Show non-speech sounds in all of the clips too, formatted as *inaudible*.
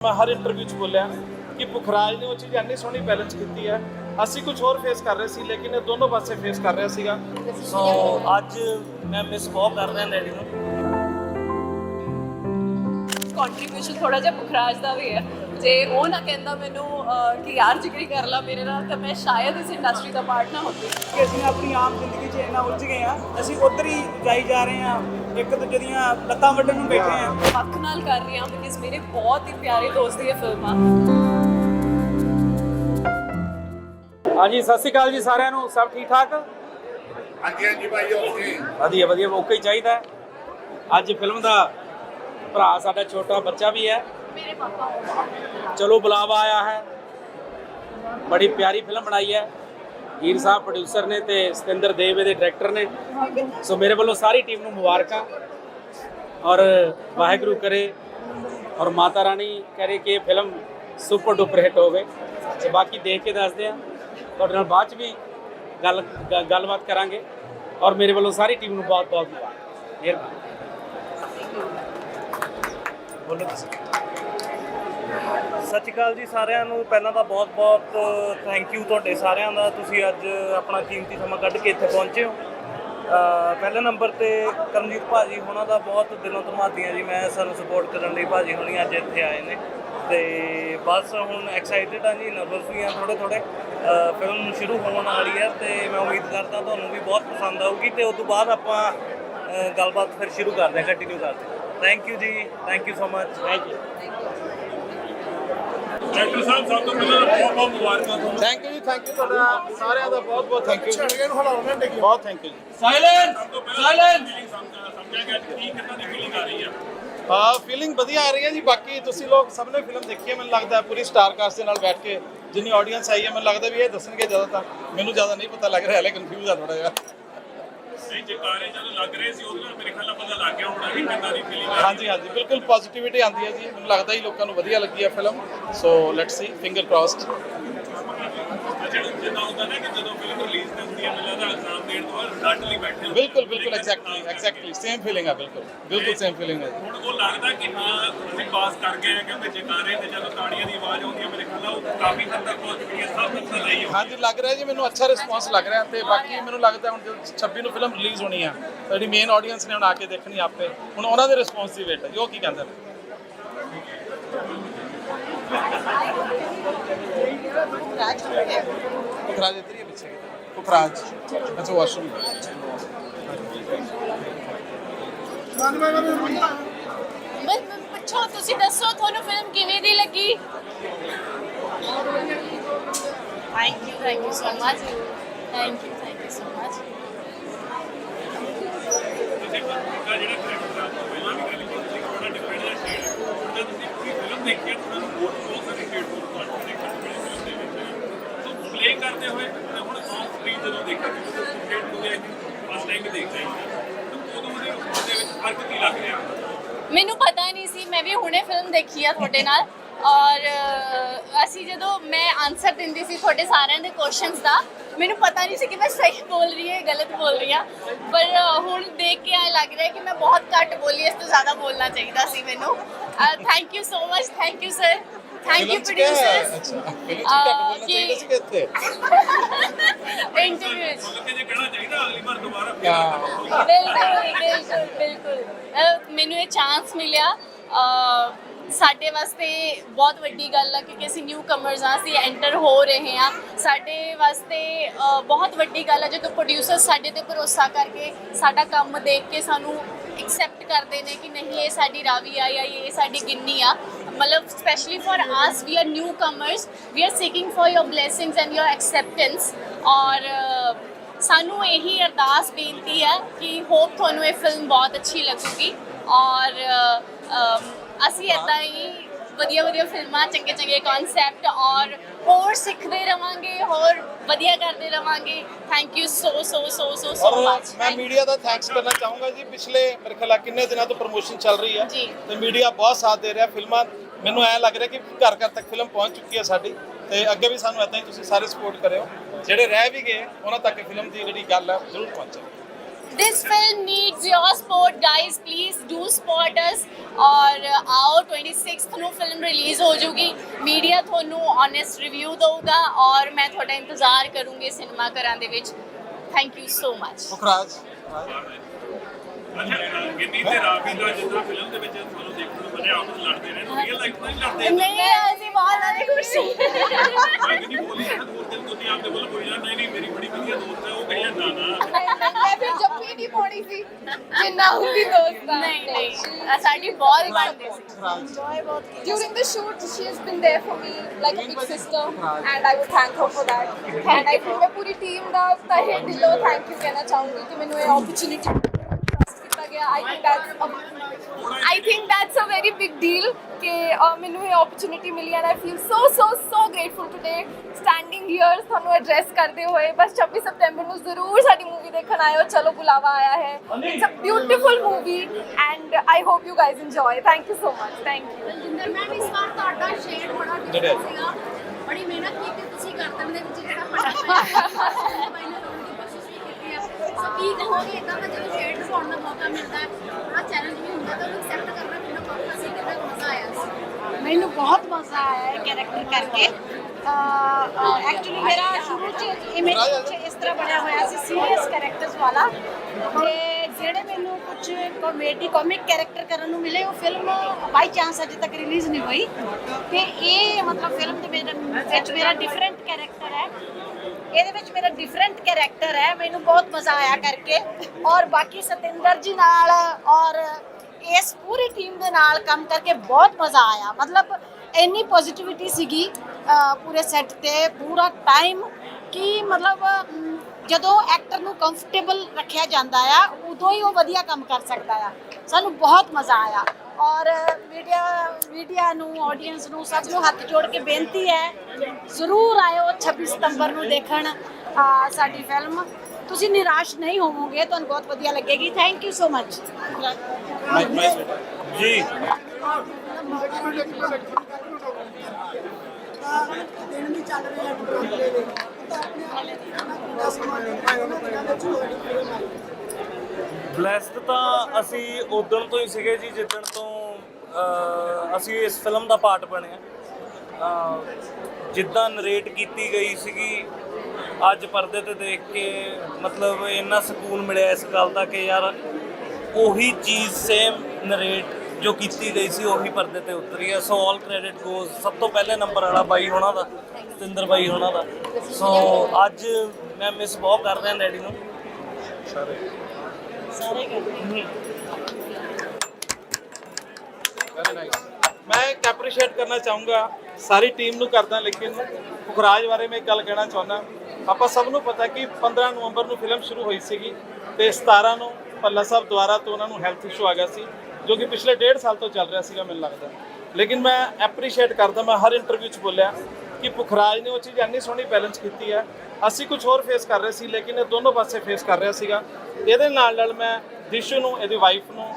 ਮੈਂ ਹਰ ਇੰਟਰਵਿਊ 'ਚ ਬੋਲਿਆ ਕਿ ਪੁਖਰਾਜ ਨੇ ਉਹ ਚੀਜ਼ ਇੰਨੀ ਸੋਹਣੀ ਬੈਲੈਂਸ ਕੀਤੀ ਹੈ। ਅਸੀਂ ਕੁਝ ਹੋਰ ਫੇਸ ਕਰ ਰਹੇ ਸੀ ਲੇਕਿਨ ਇਹ ਦੋਨੋਂ ਪਾਸੇ ਫੇਸ ਕਰ ਰਿਹਾ ਸੀਗਾ। ਸੋ ਅੱਜ ਮੈਂ ਮਿਸ ਬਹੁਤ ਕਰ ਰਿਹਾ ਡੈਡੀ ਨੂੰ। ਕੰਟਰੀਬਿਊਸ਼ਨ ਥੋੜਾ ਜਿਹਾ ਪੁਖਰਾਜ ਦਾ ਵੀ ਹੈ। ਜੇ ਉਹ ਨਾ ਕਹਿੰਦਾ ਮੈਨੂੰ ਕਿ ਯਾਰ ਜਿਗਰੀ ਕਰ ਲਾ ਮੇਰੇ ਨਾਲ ਤਾਂ ਮੈਂ ਸ਼ਾਇਦ ਇਸ ਇੰਡਸਟਰੀ ਦਾ ਪਾਰਟ ਨਾ ਹੁੰਦੀ। ਕਿ ਅਸੀਂ ਆਪਣੀ ਆਮ ਜ਼ਿੰਦਗੀ 'ਚ ਇੰਨਾ ਉਲਝ ਗਏ ਆ ਅਸੀਂ ਉਧਰ ਹੀ ਜਾਈ ਜਾ ਰਹੇ ਆ ਇੱਕ ਦੂਜੇ ਦੀਆਂ ਲੱਤਾਂ ਵੱਢਣ ਨੂੰ ਬੈਠੇ ਆ। ਹੱਕ ਨਾਲ ਕਰ ਰਹੀ ਹਾਂ ਬਿਕਾਜ਼ ਮੇਰੇ ਬਹੁਤ ਹੀ ਪਿਆਰੇ ਦੋਸਤ ਦੀਆਂ ਫਿਲਮਾਂ। ਹਾਂਜੀ ਸਤਿ ਸ਼੍ਰੀ ਅਕਾਲ ਜੀ ਸਾਰਿਆਂ ਨੂੰ। ਸਭ ਠੀਕ ਠਾਕ? ਹਾਂਜੀ ਹਾਂਜੀ ਭਾਈ ਓਕੇ ਵਧੀਆ ਵਧੀਆ ਓਕੇ ਹੀ ਚਾਹੀਦਾ ਹੈ। ਅੱਜ ਫਿਲਮ ਦਾ ਭਰਾ ਸਾਡਾ ਛੋਟਾ ਬੱਚਾ ਵੀ ਹੈ। ਮੇਰੇ ਪਾਪਾ ਚਲੋ ਬੁਲਾਵਾ ਆਇਆ ਹੈ। ਬੜੀ ਪਿਆਰੀ ਫਿਲਮ ਬਣਾਈ ਹੈ। ਹੀਰ ਸਾਹਿਬ ਪ੍ਰੋਡਿਊਸਰ ਨੇ ਤੇ ਸਤਿੰਦਰ ਦੇਵੇ ਦੇ ਡਾਇਰੈਕਟਰ ਨੇ। ਸੋ ਮੇਰੇ ਵੱਲੋਂ ਸਾਰੀ ਟੀਮ ਨੂੰ ਮੁਬਾਰਕਾਂ। ਔਰ ਵਾਹਿਗੁਰੂ ਕਰੇ ਔਰ ਮਾਤਾ ਰਾਣੀ ਕਰੇ ਕਿ ਇਹ ਫਿਲਮ ਸੁਪਰ ਡੁਪਰ ਹਿੱਟ ਹੋਵੇ। ਤੇ ਬਾਕੀ ਦੇਖ ਕੇ ਦੱਸਦੇ ਆ ਤੁਹਾਡੇ ਨਾਲ ਬਾਅਦ ਚ ਵੀ ਗੱਲ ਗੱਲਬਾਤ ਕਰਾਂਗੇ। ਔਰ ਮੇਰੇ ਵੱਲੋਂ ਸਾਰੀ ਟੀਮ ਨੂੰ ਬਹੁਤ ਬਹੁਤ ਮੁਬਾਰਕ। ਮਿਹਰਬਾਨੀ। ਬੋਲੋ ਤੁਸੀਂ। ਸਤਿ ਸ਼੍ਰੀ ਅਕਾਲ ਜੀ ਸਾਰਿਆਂ ਨੂੰ। ਪਹਿਲਾਂ ਤਾਂ ਬਹੁਤ-ਬਹੁਤ ਥੈਂਕ ਯੂ ਤੁਹਾਡੇ ਸਾਰਿਆਂ ਦਾ। ਤੁਸੀਂ ਅੱਜ ਆਪਣਾ ਕੀਮਤੀ ਸਮਾਂ ਕੱਢ ਕੇ ਇੱਥੇ ਪਹੁੰਚੇ ਹੋ। ਪਹਿਲੇ ਨੰਬਰ ਤੇ ਕਰਮਜੀਤ ਭਾਜੀ ਹੋਣਾ ਦਾ ਬਹੁਤ ਦਿਲੋਂ ਧੰਨਵਾਦੀਆਂ ਜੀ। ਮੈਂ ਸਾਨੂੰ ਸਪੋਰਟ ਕਰਨ ਲਈ ਭਾਜੀ ਹੁਣੀ ਅੱਜ ਇੱਥੇ ਆਏ ਨੇ। ਤੇ ਬਸ ਹੁਣ ਐਕਸਾਈਟਡ ਆ ਜੀ ਨਰਵਸ ਵੀ ਆ ਥੋੜੇ ਥੋੜੇ ਫਿਲਮ ਸ਼ੁਰੂ ਹੋਣ ਵਾਲੀ ਹੈ ਤੇ ਮੈਂ ਉਮੀਦ ਕਰਦਾ ਤੁਹਾਨੂੰ ਵੀ ਬਹੁਤ ਪਸੰਦ ਆਊਗੀ ਤੇ ਉਸ ਤੋਂ ਬਾਅਦ ਆਪਾਂ ਗੱਲਬਾਤ ਫਿਰ ਸ਼ੁਰੂ ਕਰਦੇ ਹਾਂ ਕੰਟੀਨਿਊ ਕਰਦੇ ਹਾਂ thank you ji thank you so much thank you doctor ਸਾਹਿਬ ਸਭ ਤੋਂ ਪਹਿਲਾਂ ਬਹੁਤ ਬਹੁਤ ਮੁਬਾਰਕਾਂ ਤੁਹਾਨੂੰ। Thank you ji thank you ਤੁਹਾਡਾ ਸਾਰਿਆਂ ਦਾ ਬਹੁਤ ਬਹੁਤ ਥੈਂਕ ਯੂ ਛੜਗੇ ਨੂੰ ਹਲਾਉਣਾ ਡਿੱਗੀ ਬਹੁਤ ਥੈਂਕ ਯੂ ਜੀ। ਸਭ ਤੋਂ ਪਹਿਲਾਂ ਫੀਲਿੰਗ ਸਮਝਿਆ ਗਿਆ ਕਿ ਕੀ ਕਿੰਨਾ ਦੀ ਫੀਲਿੰਗ ਆ ਰਹੀ ਆ। ਹਾਂ ਫੀਲਿੰਗ ਵਧੀਆ ਆ ਰਹੀ ਹੈ ਜੀ। ਬਾਕੀ ਤੁਸੀਂ ਲੋਕ ਸਭ ਨੇ ਫਿਲਮ ਦੇਖੀ ਹੈ ਮੈਨੂੰ ਲੱਗਦਾ ਹੈ ਪੂਰੀ ਸਟਾਰ ਕਾਸਟ ਦੇ ਨਾਲ ਬੈਠ ਕੇ ਜਿੰਨੀ ਆਡੀਅנס ਆਈ ਹੈ ਮੈਨੂੰ ਲੱਗਦਾ ਵੀ ਇਹ ਦੱਸਣਗੇ ਜ਼ਿਆਦਾਤਰ ਮੈਨੂੰ ਜ਼ਿਆਦਾ ਨਹੀਂ ਪਤਾ ਲੱਗ ਰਿਹਾ ਹਲੇ ਕਨਫਿਊਜ਼ ਆ ਥੋੜਾ ਜਿਹਾ। ਨਹੀਂ ਜਕਾਰੇ ਜਦੋਂ ਲੱਗ ਰਹੇ ਸੀ ਉਹਦੇ ਨਾਲ ਮੇਰੇ ਖਿਆਲ ਨਾਲ ਪਤਾ ਲੱਗ ਗਿਆ ਹੋਣਾ ਕਿ ਕਿੰਨਾ ਦੀ ਫੀਲਿੰਗ ਆ। ਹਾਂਜੀ ਹਾਂਜੀ ਬਿਲਕੁਲ ਪੋਜ਼ਿਟਿਵਿਟੀ ਆਉਂਦੀ ਹੈ ਜੀ। ਮੈਨੂੰ ਲੱਗਦਾ ਹੀ ਲੋਕਾਂ ਨੂੰ ਵਧੀਆ ਲੱਗੀ ਹੈ film so let's see finger crossed ਜਿਹੜਾ ਜਿੱਦਾਂ ਹੁੰਦਾ ਨਾ ਕਿ ਜਦੋਂ ਫਿਲਮ ਰਿਲੀਜ਼ ਤੇ ਹੁੰਦੀ ਹੈ ਮੈਨੂੰ ਲੱਗਦਾ ਤੋਂ ਬਾਅਦ ਲਈ ਬੈਠੇ ਬਿਲਕੁਲ ਬਿਲਕੁਲ ਐਗਜ਼ੈਕਟਲੀ ਐਗਜ਼ੈਕਟਲੀ ਸੇਮ ਫੀਲਿੰਗ ਹੈ ਬਿਲਕੁਲ ਬਿਲਕੁਲ ਸੇਮ ਫੀਲਿੰਗ ਹੈ ਹੁਣ ਉਹ ਲੱਗਦਾ ਕਿ ਹਾਂ ਅਸੀਂ ਪਾਸ ਕਰ ਗਏ ਆ ਕਿਉਂਕਿ ਜਕਾਰੇ ਤੇ ਜਦੋਂ ਤਾੜੀਆਂ ਦੀ ਆਵਾਜ਼ ਆਉਂਦੀ ਹੈ ਮੇਰੇ ਖਿਆਲ ਨਾਲ ਉਹ ਕਾਫੀ ਹੱਦ ਤੱਕ ਪਹੁੰਚ ਗਈ ਹੈ ਸਭ ਤਾਂ ਨਹੀਂ ਹੋ ਹਾਂਜੀ ਲੱਗ ਰਿਹਾ ਜੀ ਮੈਨੂੰ ਅੱਛਾ ਰਿਸਪਾਂਸ ਲੱਗ ਰਿਹਾ ਤੇ ਬਾਕੀ ਮੈਨੂੰ ਲੱਗਦਾ ਹੁਣ ਜਦੋਂ 26 ਨੂੰ ਫਿਲਮ ਰਿਲੀਜ਼ ਹੋਣੀ ਆ ਜਿਹੜੀ ਮੇਨ ਆਡੀਅנס ਨੇ ਹੁਣ ਆ ਕੇ ਦੇਖਣੀ ਆਪੇ। ਹੁਣ ਉਹਨਾਂ ਦੇ ਰਿਸਪਾਂਸ ਦੀ ਵੇਟ ਹੈ ਜੀ ਉਹ ਕੀ ਕਹਿੰਦੇ ਨੇ। ਪੁਖਰਾਜ ਇੱਧਰ ਪੁਖਰਾਜ ਅੱਛਾ ਵਾਸ਼ਰੂਮ ਬਸ ਪੁੱਛੋ ਤੁਸੀਂ ਦੱਸੋ ਤੁਹਾਨੂੰ ਫਿਲਮ ਕਿਵੇਂ ਦੀ ਲੱਗੀ? Thank you thank you so much thank you thank you so much ਤੁਸੀਂ ਦਾ ਜਿਹੜਾ ਕਰੈਕਟਰ ਆ ਪਹਿਲਾਂ ਵੀ ਗੱਲ ਕੀਤੀ ਸੀ ਥੋੜਾ ਡਿਫਰੈਂਟ ਜਿਹਾ ਸ਼ੇਡ ਜਦੋਂ ਤੁਸੀਂ ਪੂਰੀ ਫਿਲਮ ਦੇਖੀ ਹੈ ਤੁਹਾਨੂੰ ਬਹੁਤ ਬਹੁਤ ਸਾਰੇ ਨੂੰ ਮਿਲੇ ਫਿਲਮ ਦੇ ਵਿੱਚ। ਸੋ ਪਲੇ ਕਰਦੇ ਹੋਏ ਤੇ ਸਕਰੀਨ ਜਦੋਂ ਦੇਖਿਆ ਤੁਸੀਂ ਸ਼ੇਡ ਨੂੰ ਦੇਖ ਫਸਟ ਟਾਈਮ ਦੇਖ ਰਹੇ ਹੋ। ਉਦੋਂ ਦੇ ਉਹਦੇ ਵਿੱਚ ਫ਼ਰਕ ਕੀ ਲੱਗ ਰਿਹਾ? ਮੈਨੂੰ ਪਤਾ ਨਹੀਂ ਸੀ, ਮੈਂ ਵੀ ਹੁਣੇ ਫਿਲਮ ਦੇਖੀ ਆ ਤੁਹਾਡੇ ਨਾਲ। ਔਰ ਅਸੀਂ ਜਦੋਂ ਮੈਂ ਆਨਸਰ ਦਿੰਦੀ ਸੀ ਤੁਹਾਡੇ ਸਾਰਿਆਂ ਦੇ ਕੁਐਸਚਨਸ ਦਾ, ਮੈਨੂੰ ਪਤਾ ਨਹੀਂ ਸੀ ਕਿ ਮੈਂ ਸਹੀ ਬੋਲ ਰਹੀ ਹਾਂ ਗਲਤ ਬੋਲ ਰਹੀ ਹਾਂ। ਪਰ ਹੁਣ ਦੇਖ ਕੇ ਐ ਲੱਗ ਰਿਹਾ ਕਿ ਮੈਂ ਬਹੁਤ ਘੱਟ ਬੋਲੀ, ਇਸ ਤੋਂ ਜ਼ਿਆਦਾ ਬੋਲਣਾ ਚਾਹੀਦਾ ਸੀ ਮੈਨੂੰ। Thank you so much thank you sir thank you? Producers ਅੱਛਾ ਫਿਲਮ ਚ ਘੱਟ ਬੋਲਣਾ ਚਾਹੀਦਾ ਸੀ ਕਿ ਇੱਥੇ ਇੰਟਰਵਿਊ ਜੇ ਕਹਿਣਾ ਚਾਹੀਦਾ ਅਗਲੀ ਵਾਰ ਦੁਬਾਰਾ ਫਿਰ ਹਾਂ। ਬਿਲਕੁਲ ਬਿਲਕੁਲ ਬਿਲਕੁਲ। ਅਹ ਮੈਨੂੰ ਇਹ ਚਾਂਸ ਮਿਲਿਆ। ਅਹ ਸਾਡੇ ਵਾਸਤੇ ਬਹੁਤ ਵੱਡੀ ਗੱਲ ਆ ਕਿਉਂਕਿ ਅਸੀਂ ਨਿਊ ਕਮਰਸ ਆ ਅਸੀਂ ਐਂਟਰ ਹੋ ਰਹੇ ਆ। ਸਾਡੇ ਵਾਸਤੇ ਅਹ ਬਹੁਤ ਵੱਡੀ ਗੱਲ ਆ ਜਦੋਂ ਪ੍ਰੋਡਿਊਸਰ ਸਾਡੇ ਤੇ ਭਰੋਸਾ ਕਰਕੇ ਸਾਡਾ ਕੰਮ ਦੇਖ ਕੇ ਸਾਨੂੰ ਐਕਸੈਪਟ ਕਰਦੇ ਨੇ ਕਿ ਨਹੀਂ ਇਹ ਸਾਡੀ ਰਾਵੀ ਆ ਜਾਂ ਇਹ ਸਾਡੀ ਗਿੰਨੀ ਆ। ਮਤਲਬ specially for us we are newcomers we are seeking for your blessings and your acceptance ਔਰ ਸਾਨੂੰ ਇਹੀ ਅਰਦਾਸ ਬੇਨਤੀ ਹੈ ਕਿ ਹੋਪ ਤੁਹਾਨੂੰ ਇਹ ਫਿਲਮ ਬਹੁਤ ਅੱਛੀ ਲੱਗੂਗੀ ਔਰ ਅਸੀਂ ਇਦਾਂ ਹੀ ਵਧੀਆ ਵਧੀਆ ਫਿਲਮਾਂ ਚੰਗੇ ਚੰਗੇ ਕਨਸੈਪਟ ਔਰ ਹੋਰ ਸਿੱਖਦੇ ਰਵਾਂਗੇ ਹੋਰ ਵਧੀਆ ਕਰਦੇ ਰਵਾਂਗੇ। Thank you so so so so ਸੋ ਔਰ ਮਚ ਮੈਂ ਮੀਡੀਆ ਦਾ ਥੈਂਕਸ ਕਰਨਾ ਚਾਹੂੰਗਾ ਜੀ। ਪਿਛਲੇ ਮੇਰੇ ਖਿਆਲ ਆ ਕਿੰਨੇ ਦਿਨਾਂ ਤੋਂ ਪ੍ਰੋਮੋਸ਼ਨ ਚੱਲ ਰਹੀ ਹੈ। ਜੀ। ਤੇ ਮੀਡੀਆ ਬਹੁਤ ਸਾਥ ਦੇ ਰਿਹਾ। ਮੈਨੂੰ ਐ ਲੱਗ ਰਿਹਾ ਕਿ ਘਰ ਘਰ ਤੱਕ ਫਿਲਮ ਪਹੁੰਚ ਚੁੱਕੀ ਹੈ ਸਾਡੀ ਤੇ ਅੱਗੇ ਵੀ ਸਾਨੂੰ ਇਦਾਂ ਹੀ ਤੁਸੀਂ ਸਾਰੇ ਸਪੋਰਟ ਕਰਿਓ। ਜਿਹੜੇ ਰਹਿ ਵੀ ਗਏ ਉਹਨਾਂ ਤੱਕ ਫਿਲਮ ਦੀ ਜਿਹੜੀ ਗੱਲ ਹੈ ਜ਼ਰੂਰ ਪਹੁੰਚੇ। This film needs your support guys. Please do support us. ਔਰ ਆਓ 26th ਨੂੰ ਫਿਲਮ ਰਿਲੀਜ਼ ਹੋ ਜੂਗੀ। ਮੀਡੀਆ ਤੁਹਾਨੂੰ ਓਨੈਸਟ ਰਿਵਿਊ ਦਊਗਾ ਔਰ ਮੈਂ ਤੁਹਾਡਾ ਇੰਤਜ਼ਾਰ ਕਰੂੰਗੀ ਸਿਨੇਮਾ ਘਰਾਂ ਦੇ ਵਿੱਚ। Thank you so much Mukhraj ਅੱਛਾ ਗਿੰਨੀ ਤੇ ਰਾਵੀ ਦਾ ਜਿੱਦਾਂ ਫਿਲਮ ਦੇ ਵਿੱਚ ਤੁਹਾਨੂੰ ਦੇਖਣ ਨੂੰ ਮਿਲਿਆ ਆਪਸ ਲੜਦੇ ਰਹੇ ਰੀਅਲ ਲਾਈਫ ਨਹੀਂ ਲੜਦੇ ਨਹੀਂ ਅਸੀਂ ਬਹੁਤ ਜ਼ਿਆਦਾ ਖੁਸ਼ ਹਾਂ ਮੈਂ ਨਹੀਂ ਬੋਲੀ ਹੈ ਦੋ ਦਿਨ ਤੁਸੀਂ ਆਪਦੇ ਵੱਲ ਬੋਲੀ ਜਾਂਦੇ ਨਹੀਂ ਮੇਰੀ ਬੜੀ ਵਧੀਆ ਦੋਸਤ ਹੈ ਉਹ ਕਹੀ ਜਾਂਦਾ ਨਾ। ਮੈਂ ਫਿਰ ਜੱਫੀ ਨਹੀਂ ਪਾਉਣੀ ਸੀ ਜਿੰਨਾ ਹੁੰਦੀ ਦੋਸਤ ਦਾ। ਨਹੀਂ ਨਹੀਂ ਸਾਡੀ ਬਹੁਤ ਬਣਦੀ ਸੀ। During the shoot, she has been there for me like a big sister, and I would thank her for that. And I think ਮੈਂ ਪੂਰੀ ਟੀਮ ਦਾ ਤਹਿ ਦਿਲੋਂ ਥੈਂਕ ਯੂ ਕਹਿਣਾ ਚਾਹੂੰਗੀ ਕਿ ਮੈਨੂੰ ਇਹ opportunity ਕੀਤਾ ਗਿਆ I think that's a, I think that's a very big deal ਕਿ uh, ਮੈਨੂੰ ਇਹ opportunity ਮਿਲੀ and I feel so so so grateful today standing here ਤੁਹਾਨੂੰ ਐਡਰੈਸ ਕਰਦੇ ਹੋਏ ਬਸ 26 ਸਤੰਬਰ ਨੂੰ ਜ਼ਰੂਰ ਸਾਡੀ ਮੂਵੀ ਦੇਖਣ ਆਇਓ ਚਲੋ ਬੁਲਾਵਾ ਆਇਆ ਹੈ it's a beautiful movie and I hope you guys enjoy thank you so much thank you Baljinder ma'am ਇਸ ਵਾਰ ਤੁਹਾਡਾ ਸ਼ੇਡ ਬੜਾ ਡਿਫਰੈਂਟ ਸੀਗਾ। ਬੜੀ ਮਿਹਨਤ ਕੀਤੀ ਤੁਸੀਂ ਗਰਦਨ ਦੇ ਵਿੱਚ ਜਿਹੜਾ ਫਟਾ ਪਾਇਆ ਨੇ ਲਾਉਣ ਦੀ ਕੋਸ਼ਿਸ਼ ਵੀ ਕੀਤੀ ਹੈ ਸੋ ਕੀ ਕਹੋਗੇ ਇਦਾਂ ਦਾ ਜਦੋਂ ਸ਼ੇਡ ਪਾਉਣ ਦਾ ਮੌਕਾ ਮਿਲਦਾ ਹੈ ਥੋੜਾ ਚੈਲੰਜ ਵੀ ਹੁੰਦਾ ਤਾਂ ਉਹਨੂੰ ਐਕਸੈਪਟ ਕਰਨਾ ਕਿੰਨਾ ਔਖਾ ਸੀ ਕਿੰਨਾ ਮਜ਼ਾ ਆਇਆ ਮੈਨੂੰ ਬਹੁਤ ਮਜ਼ਾ ਆਇਆ ਹੈ ਕੈਰੈਕਟਰ ਕਰਕੇ। ਐਕਚੁਅਲੀ ਮੇਰਾ ਸ਼ੁਰੂ ਚ ਇਮੇਜ ਇਸ ਤਰ੍ਹਾਂ ਬਣਿਆ ਹੋਇਆ ਸੀ ਸੀਰੀਅਸ ਕੈਰੈਕਟਰਸ ਵਾਲਾ। ਤੇ ਜਿਹੜੇ ਮੈਨੂੰ ਕੁਝ ਕਾਮੇਡੀ ਕਾਮਿਕ ਕੈਰੈਕਟਰ ਕਰਨ ਨੂੰ ਮਿਲੇ, ਉਹ ਫਿਲਮ ਬਾਈ ਚਾਂਸ ਅਜੇ ਤੱਕ ਰਿਲੀਜ਼ ਨਹੀਂ ਹੋਈ। ਤੇ ਇਹ ਮਤਲਬ ਫਿਲਮ ਦੇ ਮੇਰੇ ਵਿੱਚ ਮੇਰਾ ਡਿਫਰੈਂਟ ਕੈਰੈਕਟਰ ਹੈ। ਇਹਦੇ ਵਿੱਚ ਮੇਰਾ ਡਿਫਰੈਂਟ ਕੈਰੈਕਟਰ ਹੈ, ਮੈਨੂੰ ਬਹੁਤ ਮਜ਼ਾ ਆਇਆ ਕਰਕੇ। ਔਰ ਬਾਕੀ ਸਤਿੰਦਰ ਜੀ ਨਾਲ ਔਰ ਇਸ ਪੂਰੀ ਟੀਮ ਦੇ ਨਾਲ ਕੰਮ ਕਰਕੇ ਬਹੁਤ ਮਜ਼ਾ ਆਇਆ। ਮਤਲਬ ਇੰਨੀ ਪੋਜ਼ਿਟਿਵਿਟੀ ਸੀਗੀ ਪੂਰੇ ਸੈੱਟ ਤੇ, ਪੂਰਾ ਟਾਈਮ ਕਿ ਮਤਲਬ ਜਦੋਂ ਐਕਟਰ ਨੂੰ ਕੰਫਰਟੇਬਲ ਰੱਖਿਆ ਜਾਂਦਾ ਆ ਉਦੋਂ ਹੀ ਉਹ ਵਧੀਆ ਕੰਮ ਕਰ ਸਕਦਾ ਆ। ਸਾਨੂੰ ਬਹੁਤ ਮਜ਼ਾ ਆਇਆ। ਔਰ ਮੀਡੀਆ ਮੀਡੀਆ ਨੂੰ ਆਡੀਅנס ਨੂੰ ਸਭ ਨੂੰ ਹੱਥ ਜੋੜ ਕੇ ਬੇਨਤੀ ਹੈ ਜ਼ਰੂਰ ਆਇਓ 26 ਸਤੰਬਰ ਨੂੰ ਦੇਖਣ ਸਾਡੀ ਫਿਲਮ ਤੁਸੀਂ ਨਿਰਾਸ਼ ਨਹੀਂ ਹੋਵੋਗੇ ਤੁਹਾਨੂੰ ਬਹੁਤ ਵਧੀਆ ਲੱਗੇਗੀ। ਥੈਂਕ ਯੂ ਸੋ ਮਚ ਜੀ। ਦਿਨ ਵੀ ਚੱਲ ਰਹੇ ਆ ਡਰਾਮੇ ਤਾਂ ਬਲੈਸਡ ਤਾਂ ਅਸੀਂ ਉਦੋਂ ਤੋਂ ਹੀ ਸੀਗੇ ਜੀ, ਜਿੱਦਣ ਤੋਂ ਅਸੀਂ ਇਸ ਫਿਲਮ ਦਾ ਪਾਰਟ ਬਣੇ ਆ ਜਿੱਦਾਂ ਨਰੇਟ ਕੀਤੀ ਗਈ ਸੀਗੀ, ਅੱਜ ਪਰਦੇ ਤੇ ਦੇਖ ਕੇ ਮਤਲਬ ਇੰਨਾ ਸਕੂਨ ਮਿਲਿਆ ਇਸ ਗੱਲ ਦਾ ਕਿ ਯਾਰ ਉਹੀ ਚੀਜ਼ ਸੇਮ ਨਰੇਟ ਜੋ ਕੀਤੀ ਗਈ ਸੀ ਉਹੀ ਪਰਦੇ ਤੇ ਉਤਰੀ ਹੈ। ਸੋ ਆਲ ਕ੍ਰੈਡਿਟ ਗੋਜ਼ ਸਭ ਤੋਂ ਪਹਿਲੇ ਨੰਬਰ ਵਾਲਾ ਬਾਈ ਹੋਣਾ ਦਾ ਸਤਿੰਦਰ ਬਾਈ ਹੋਣਾ ਦਾ। ਸੋ ਅੱਜ ਮੈਂ ਮਿਸ ਬਹੁਤ ਕਰ ਰਿਹਾ ਡੈਡੀ ਨੂੰ। ਮੈਂ ਇੱਕ ਐਪਰੀਸ਼ੀਏਟ ਕਰਨਾ ਚਾਹੂੰਗਾ ਸਾਰੀ ਟੀਮ ਨੂੰ ਕਰਦਾ ਲੇਕਿਨ ਪੁਖਰਾਜ ਬਾਰੇ ਮੈਂ ਇੱਕ ਗੱਲ ਕਹਿਣਾ ਚਾਹੁੰਦਾ। ਆਪਾਂ ਸਭ ਨੂੰ ਪਤਾ ਕਿ 15 ਨਵੰਬਰ ਨੂੰ ਫਿਲਮ ਸ਼ੁਰੂ ਹੋਈ ਸੀਗੀ ਤੇ 17 ਨੂੰ ਪੱਲਾ ਸਾਹਿਬ ਦੁਆਰਾ ਤੋਂ ਉਹਨਾਂ ਨੂੰ ਹੈਲਥ ਇਸ਼ੂ ਆ ਗਿਆ ਸੀ। ਜੋ ਕਿ ਪਿਛਲੇ ਡੇਢ ਸਾਲ ਤੋਂ ਚੱਲ ਰਿਹਾ ਸੀਗਾ ਮੈਨੂੰ ਲੱਗਦਾ। ਲੇਕਿਨ ਮੈਂ ਐਪਰੀਸ਼ੀਏਟ ਕਰਦਾ, ਮੈਂ ਹਰ ਇੰਟਰਵਿਊ 'ਚ ਬੋਲਿਆ ਕਿ ਪੁਖਰਾਜ ਨੇ ਉਹ ਚੀਜ਼ ਇੰਨੀ ਸੋਹਣੀ ਬੈਲੈਂਸ ਕੀਤੀ ਹੈ। ਅਸੀਂ ਕੁਝ ਹੋਰ ਫੇਸ ਕਰ ਰਹੇ ਸੀ, ਲੇਕਿਨ ਇਹ ਦੋਨੋਂ ਪਾਸੇ ਫੇਸ ਕਰ ਰਿਹਾ ਸੀਗਾ। ਇਹਦੇ ਨਾਲ ਨਾਲ ਮੈਂ ਦਿਸ਼ੂ ਨੂੰ, ਇਹਦੀ ਵਾਈਫ ਨੂੰ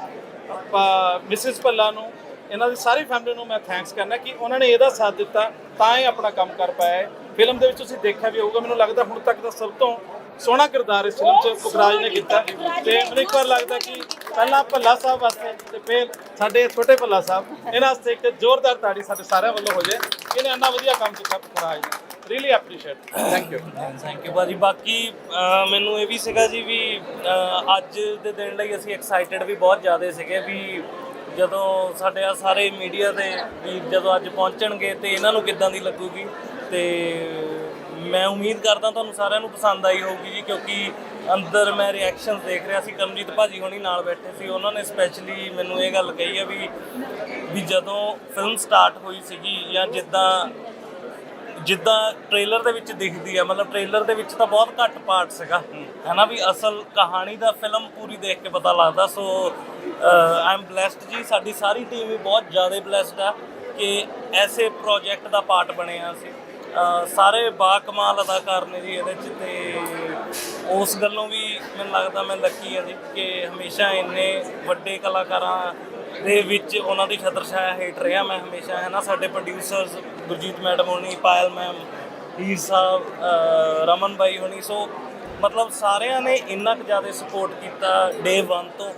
ਮਿਸਿਸ ਭੱਲਾ ਨੂੰ, ਇਹਨਾਂ ਦੀ ਸਾਰੀ ਫੈਮਿਲੀ ਨੂੰ ਮੈਂ ਥੈਂਕਸ ਕਰਨਾ ਕਿ ਉਹਨਾਂ ਨੇ ਇਹਦਾ ਸਾਥ ਦਿੱਤਾ, ਤਾਂ ਹੀ ਆਪਣਾ ਕੰਮ ਕਰ ਪਾਇਆ ਹੈ। ਫਿਲਮ ਦੇ ਵਿੱਚ ਤੁਸੀਂ ਦੇਖਿਆ ਵੀ ਹੋਊਗਾ ਮੈਨੂੰ ਲੱਗਦਾ ਹੁਣ ਤੱਕ ਦਾ ਸਭ ਤੋਂ ਸੋਹਣਾ ਕਿਰਦਾਰ ਇਸ ਫਿਲਮ 'ਚ ਪੁਖਰਾਜ ਨੇ ਕੀਤਾ। ਤੇ ਮੈਨੂੰ ਇੱਕ ਵਾਰ ਲੱਗਦਾ ਕਿ ਪਹਿਲਾਂ ਭੱਲਾ ਸਾਹਿਬ ਵਾਸਤੇ ਤੇ ਫਿਰ ਸਾਡੇ ਛੋਟੇ ਭੱਲਾ ਸਾਹਿਬ ਇਹਨਾਂ ਵਾਸਤੇ ਇੱਕ ਜ਼ੋਰਦਾਰ ਤਾੜੀ ਸਾਡੇ ਸਾਰਿਆਂ ਵੱਲੋਂ ਹੋ ਜਾਏ। ਇਹਨੇ ਇੰਨਾ ਵਧੀਆ ਕੰਮ ਕੀਤਾ ਪੁਖਰਾਜ ਨੇ। Really appreciate thank you thank you ਭਾਜੀ। ਬਾਕੀ ਮੈਨੂੰ ਇਹ ਵੀ ਸੀਗਾ ਜੀ ਵੀ ਅੱਜ ਦੇ ਦਿਨ ਲਈ ਅਸੀਂ ਐਕਸਾਈਟਿਡ ਵੀ ਬਹੁਤ ਜ਼ਿਆਦਾ ਸੀਗੇ ਵੀ ਜਦੋਂ ਸਾਡੇ ਆ ਸਾਰੇ ਮੀਡੀਆ ਦੇ ਵੀ ਜਦੋਂ ਅੱਜ ਪਹੁੰਚਣਗੇ ਤੇ ਇਹਨਾਂ ਨੂੰ ਕਿੱਦਾਂ ਦੀ ਲੱਗੂਗੀ? ਤੇ ਮੈਂ ਉਮੀਦ ਕਰਦਾ ਤੁਹਾਨੂੰ ਸਾਰਿਆਂ ਨੂੰ ਪਸੰਦ ਆਈ ਹੋਊਗੀ ਜੀ, ਕਿਉਂਕਿ ਅੰਦਰ ਮੈਂ ਰਿਐਕਸ਼ਨ ਦੇਖ ਰਿਹਾ ਸੀ, ਕਰਮਜੀਤ ਭਾਜੀ ਹੋਣੀ ਨਾਲ ਬੈਠੇ ਸੀ, ਉਹਨਾਂ ਨੇ ਸਪੈਸ਼ਲੀ ਮੈਨੂੰ ਇਹ ਗੱਲ ਕਹੀ ਹੈ ਵੀ ਵੀ ਜਦੋਂ ਫਿਲਮ ਸਟਾਰਟ ਹੋਈ ਸੀਗੀ ਜਾਂ ਜਿੱਦਾਂ ਜਿੱਦਾਂ ਟ੍ਰੇਲਰ ਦੇ ਵਿੱਚ ਦਿਖਦੀ ਆ, ਮਤਲਬ ਟ੍ਰੇਲਰ ਦੇ ਵਿੱਚ ਤਾਂ ਬਹੁਤ ਘੱਟ ਪਾਰਟ ਸੀਗਾ। ਹੈਨਾ ਵੀ ਅਸਲ ਕਹਾਣੀ ਦਾ ਫਿਲਮ ਪੂਰੀ ਦੇਖ ਕੇ ਪਤਾ ਲੱਗਦਾ। ਸੋ ਆਈ ਐਮ ਬlesed ਜੀ, ਸਾਡੀ ਸਾਰੀ ਟੀਮ ਵੀ ਬਹੁਤ ਜ਼ਿਆਦਾ ਬlesed ਆ ਕਿ ਐਸੇ ਪ੍ਰੋਜੈਕਟ ਦਾ ਪਾਰਟ ਬਣੇ ਆ ਅਸੀਂ। ਸਾਰੇ ਬਾ ਕਮਾਲ ਅਦਾਕਾਰ ਨੇ ਜੀ ਇਹਦੇ ਚ ਤੇ ਉਸ ਗੱਲੋਂ ਵੀ ਮੈਨੂੰ ਲੱਗਦਾ ਮੈਂ ਲੱਕੀ ਆ ਜੀ ਕਿ ਹਮੇਸ਼ਾ ਇੰਨੇ ਵੱਡੇ ਕਲਾਕਾਰਾਂ ਦੇ ਵਿੱਚ ਉਹਨਾਂ ਦੀ ਛਤਰਛਾਇਆ ਹੇਠ ਰਿਹਾ। ਮੈਂ ਹਮੇਸ਼ਾ ਹੈ ਨਾ ਸਾਡੇ ਪ੍ਰੋਡਿਊਸਰਸ ਗੁਰਜੀਤ ਮੈਡਮ ਹੋਣੀ, ਪਾਇਲ ਮੈਮ, ਹੀਰ ਸਾਹਿਬ ਰਮਨ ਬਾਈ ਹੋਣੀ, ਸੋ ਮਤਲਬ ਸਾਰਿਆਂ ਨੇ ਇੰਨਾ ਕੁ ਜ਼ਿਆਦਾ ਸਪੋਰਟ ਕੀਤਾ ਡੇ 1 ਤੋਂ।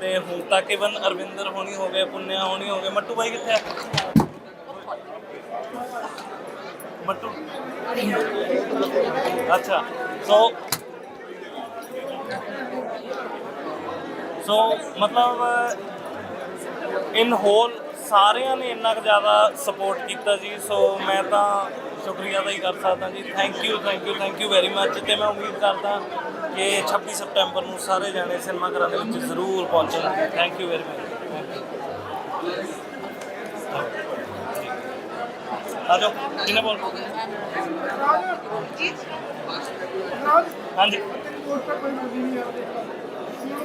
ਤੇ ਹੁਣ ਤੱਕ ਇਵਨ ਅਰਵਿੰਦਰ ਹੋਣੀ ਹੋ ਗਏ, ਪੁੰਨਿਆ ਹੋਣੀ ਹੋ ਗਏ। ਮੱਟੂ ਬਾਈ ਕਿੱਥੇ ਹੈ ਮੱਟੂ। ਅੱਛਾ, ਸੋ ਸੋ ਮਤਲਬ ਇਨ ਹੋਲ ਸਾਰਿਆਂ ਨੇ ਇੰਨਾ ਕੁ ਜ਼ਿਆਦਾ ਸਪੋਰਟ ਕੀਤਾ ਜੀ ਸੋ ਮੈਂ ਤਾਂ ਸ਼ੁਕਰੀਆ ਦਾ ਹੀ ਕਰ ਸਕਦਾ ਜੀ। Thank you thank you thank you very much ਤੇ ਮੈਂ ਉਮੀਦ ਕਰਦਾ ਕਿ 26 ਸਪਟੈਂਬਰ ਨੂੰ ਸਾਰੇ ਜਾਣੇ ਸਿਨੇਮਾ ਘਰਾਂ ਦੇ ਵਿੱਚ ਜ਼ਰੂਰ ਪਹੁੰਚਣਗੇ ਥੈਂਕ ਯੂ ਵੈਰੀ ਮੱਚ ਆ ਕਿਨੇ ਬੋਲ? ਹਾਂਜੀ।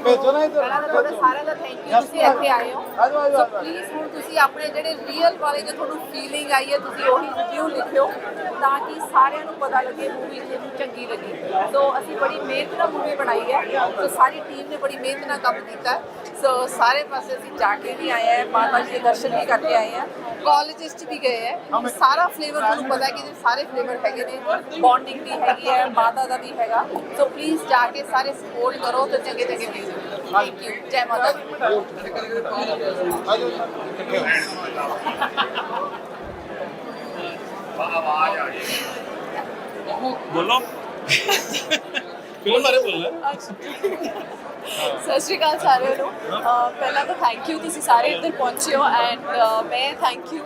ਭੇਜੋ ਨਾ ਇੱਧਰ। ਪਹਿਲਾਂ ਤਾਂ ਤੁਹਾਡੇ ਸਾਰਿਆਂ ਦਾ ਥੈਂਕ ਯੂ ਤੁਸੀਂ ਇੱਥੇ ਆਏ ਹੋ। ਸੋ ਪਲੀਜ਼ ਹੁਣ ਤੁਸੀਂ ਆਪਣੇ ਜਿਹੜੇ ਰੀਅਲ ਵਾਲੇ ਜੋ ਤੁਹਾਨੂੰ ਫੀਲਿੰਗ ਆਈ ਹੈ ਤੁਸੀਂ ਉਹੀ ਰਿਵਿਊ ਲਿਖਿਓ ਤਾਂ ਕਿ ਸਾਰਿਆਂ ਨੂੰ ਪਤਾ ਲੱਗੇ ਮੂਵੀ ਕਿੰਨੀ ਚੰਗੀ ਲੱਗੀ। ਸੋ ਅਸੀਂ ਬੜੀ ਮਿਹਨਤ ਨਾਲ ਮੂਵੀ ਬਣਾਈ ਹੈ। ਸੋ ਸਾਰੀ ਟੀਮ ਨੇ ਬੜੀ ਮਿਹਨਤ ਨਾਲ ਕੰਮ ਕੀਤਾ। ਸੋ ਸਾਰੇ ਪਾਸੇ ਅਸੀਂ ਜਾ ਕੇ ਵੀ ਆਏ ਹਾਂ ਮਾਤਾ ਜੀ ਦੇ ਦਰਸ਼ਨ ਵੀ ਕਰਕੇ ਆਏ ਹਾਂ। ਕਾਲਜਸ 'ਚ ਵੀ ਗਏ ਹੈ। ਸਾਰਾ ਫਲੇਵਰ ਤੁਹਾਨੂੰ ਪਤਾ ਕਿ ਸਾਰੇ ਫਲੇਵਰ ਹੈਗੇ ਨੇ। ਬੌਂਡਿੰਗ ਵੀ ਹੈਗੀ ਹੈ ਮਾਤਾ ਦਾ ਵੀ ਹੈਗਾ। ਸੋ ਪਲੀਜ਼ ਜਾ ਕੇ ਸਾਰੇ ਸਪੋਰਟ ਕਰੋ ਤੇ ਚੰਗੇ ਚੰਗੇ ਥੈਂਕ ਯੂ ਜੈ ਮਾਤਾ ਦੀ ਬੋਲੋ ਫਿਲਮ ਬਾਰੇ ਬੋਲਣਾ ਸਤਿ ਸ਼੍ਰੀ ਅਕਾਲ ਸਾਰਿਆਂ ਨੂੰ ਪਹਿਲਾਂ ਤਾਂ ਥੈਂਕ ਯੂ ਤੁਸੀਂ ਸਾਰੇ ਇੱਧਰ ਪਹੁੰਚੇ ਹੋ ਐਂਡ ਮੈਂ ਥੈਂਕ ਯੂ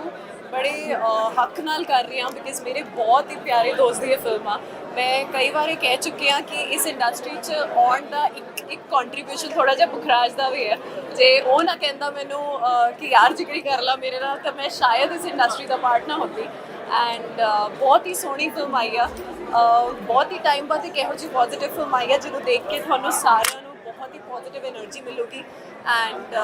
ਬੜੇ ਹੱਕ ਨਾਲ ਕਰ ਰਹੀ ਹਾਂ ਬਿਕਾਜ਼ ਮੇਰੇ ਬਹੁਤ ਹੀ ਪਿਆਰੇ ਦੋਸਤ ਦੀ ਇਹ ਫਿਲਮ ਆ ਮੈਂ ਕਈ ਵਾਰੀ ਕਹਿ ਚੁੱਕੀ ਆ ਕਿ ਇਸ ਇੰਡਸਟਰੀ 'ਚ ਆਉਣ ਦਾ ਇੱਕ ਇੱਕ ਕੰਟਰੀਬਿਊਸ਼ਨ ਥੋੜਾ ਜਿਹਾ ਬੁਖਰਾਜ ਦਾ ਵੀ ਹੈ। ਜੇ ਉਹ ਨਾ ਕਹਿੰਦਾ ਮੈਨੂੰ ਕਿ ਯਾਰ ਜਿਗਰੀ ਕਰ ਲਾ ਮੇਰੇ ਨਾਲ, ਤਾਂ ਮੈਂ ਸ਼ਾਇਦ ਇਸ ਇੰਡਸਟਰੀ ਦਾ ਪਾਰਟ ਨਾ ਹੁੰਦੀ। ਐਂਡ ਬਹੁਤ ਹੀ ਸੋਹਣੀ ਫਿਲਮ ਆਈ ਆ। ਬਹੁਤ ਹੀ ਟਾਈਮ ਬਾਅਦ ਇੱਕ ਇਹੋ ਜਿਹੀ ਪੋਜ਼ਿਟਿਵ ਫਿਲਮ ਆਈ ਆ, ਜਿਹਨੂੰ ਦੇਖ ਕੇ ਤੁਹਾਨੂੰ ਸਾਰਿਆਂ ਨੂੰ ਬਹੁਤ ਹੀ ਪੋਜ਼ਿਟਿਵ એનર્ਜੀ ਮਿਲੂਗੀ। ਐਂਡ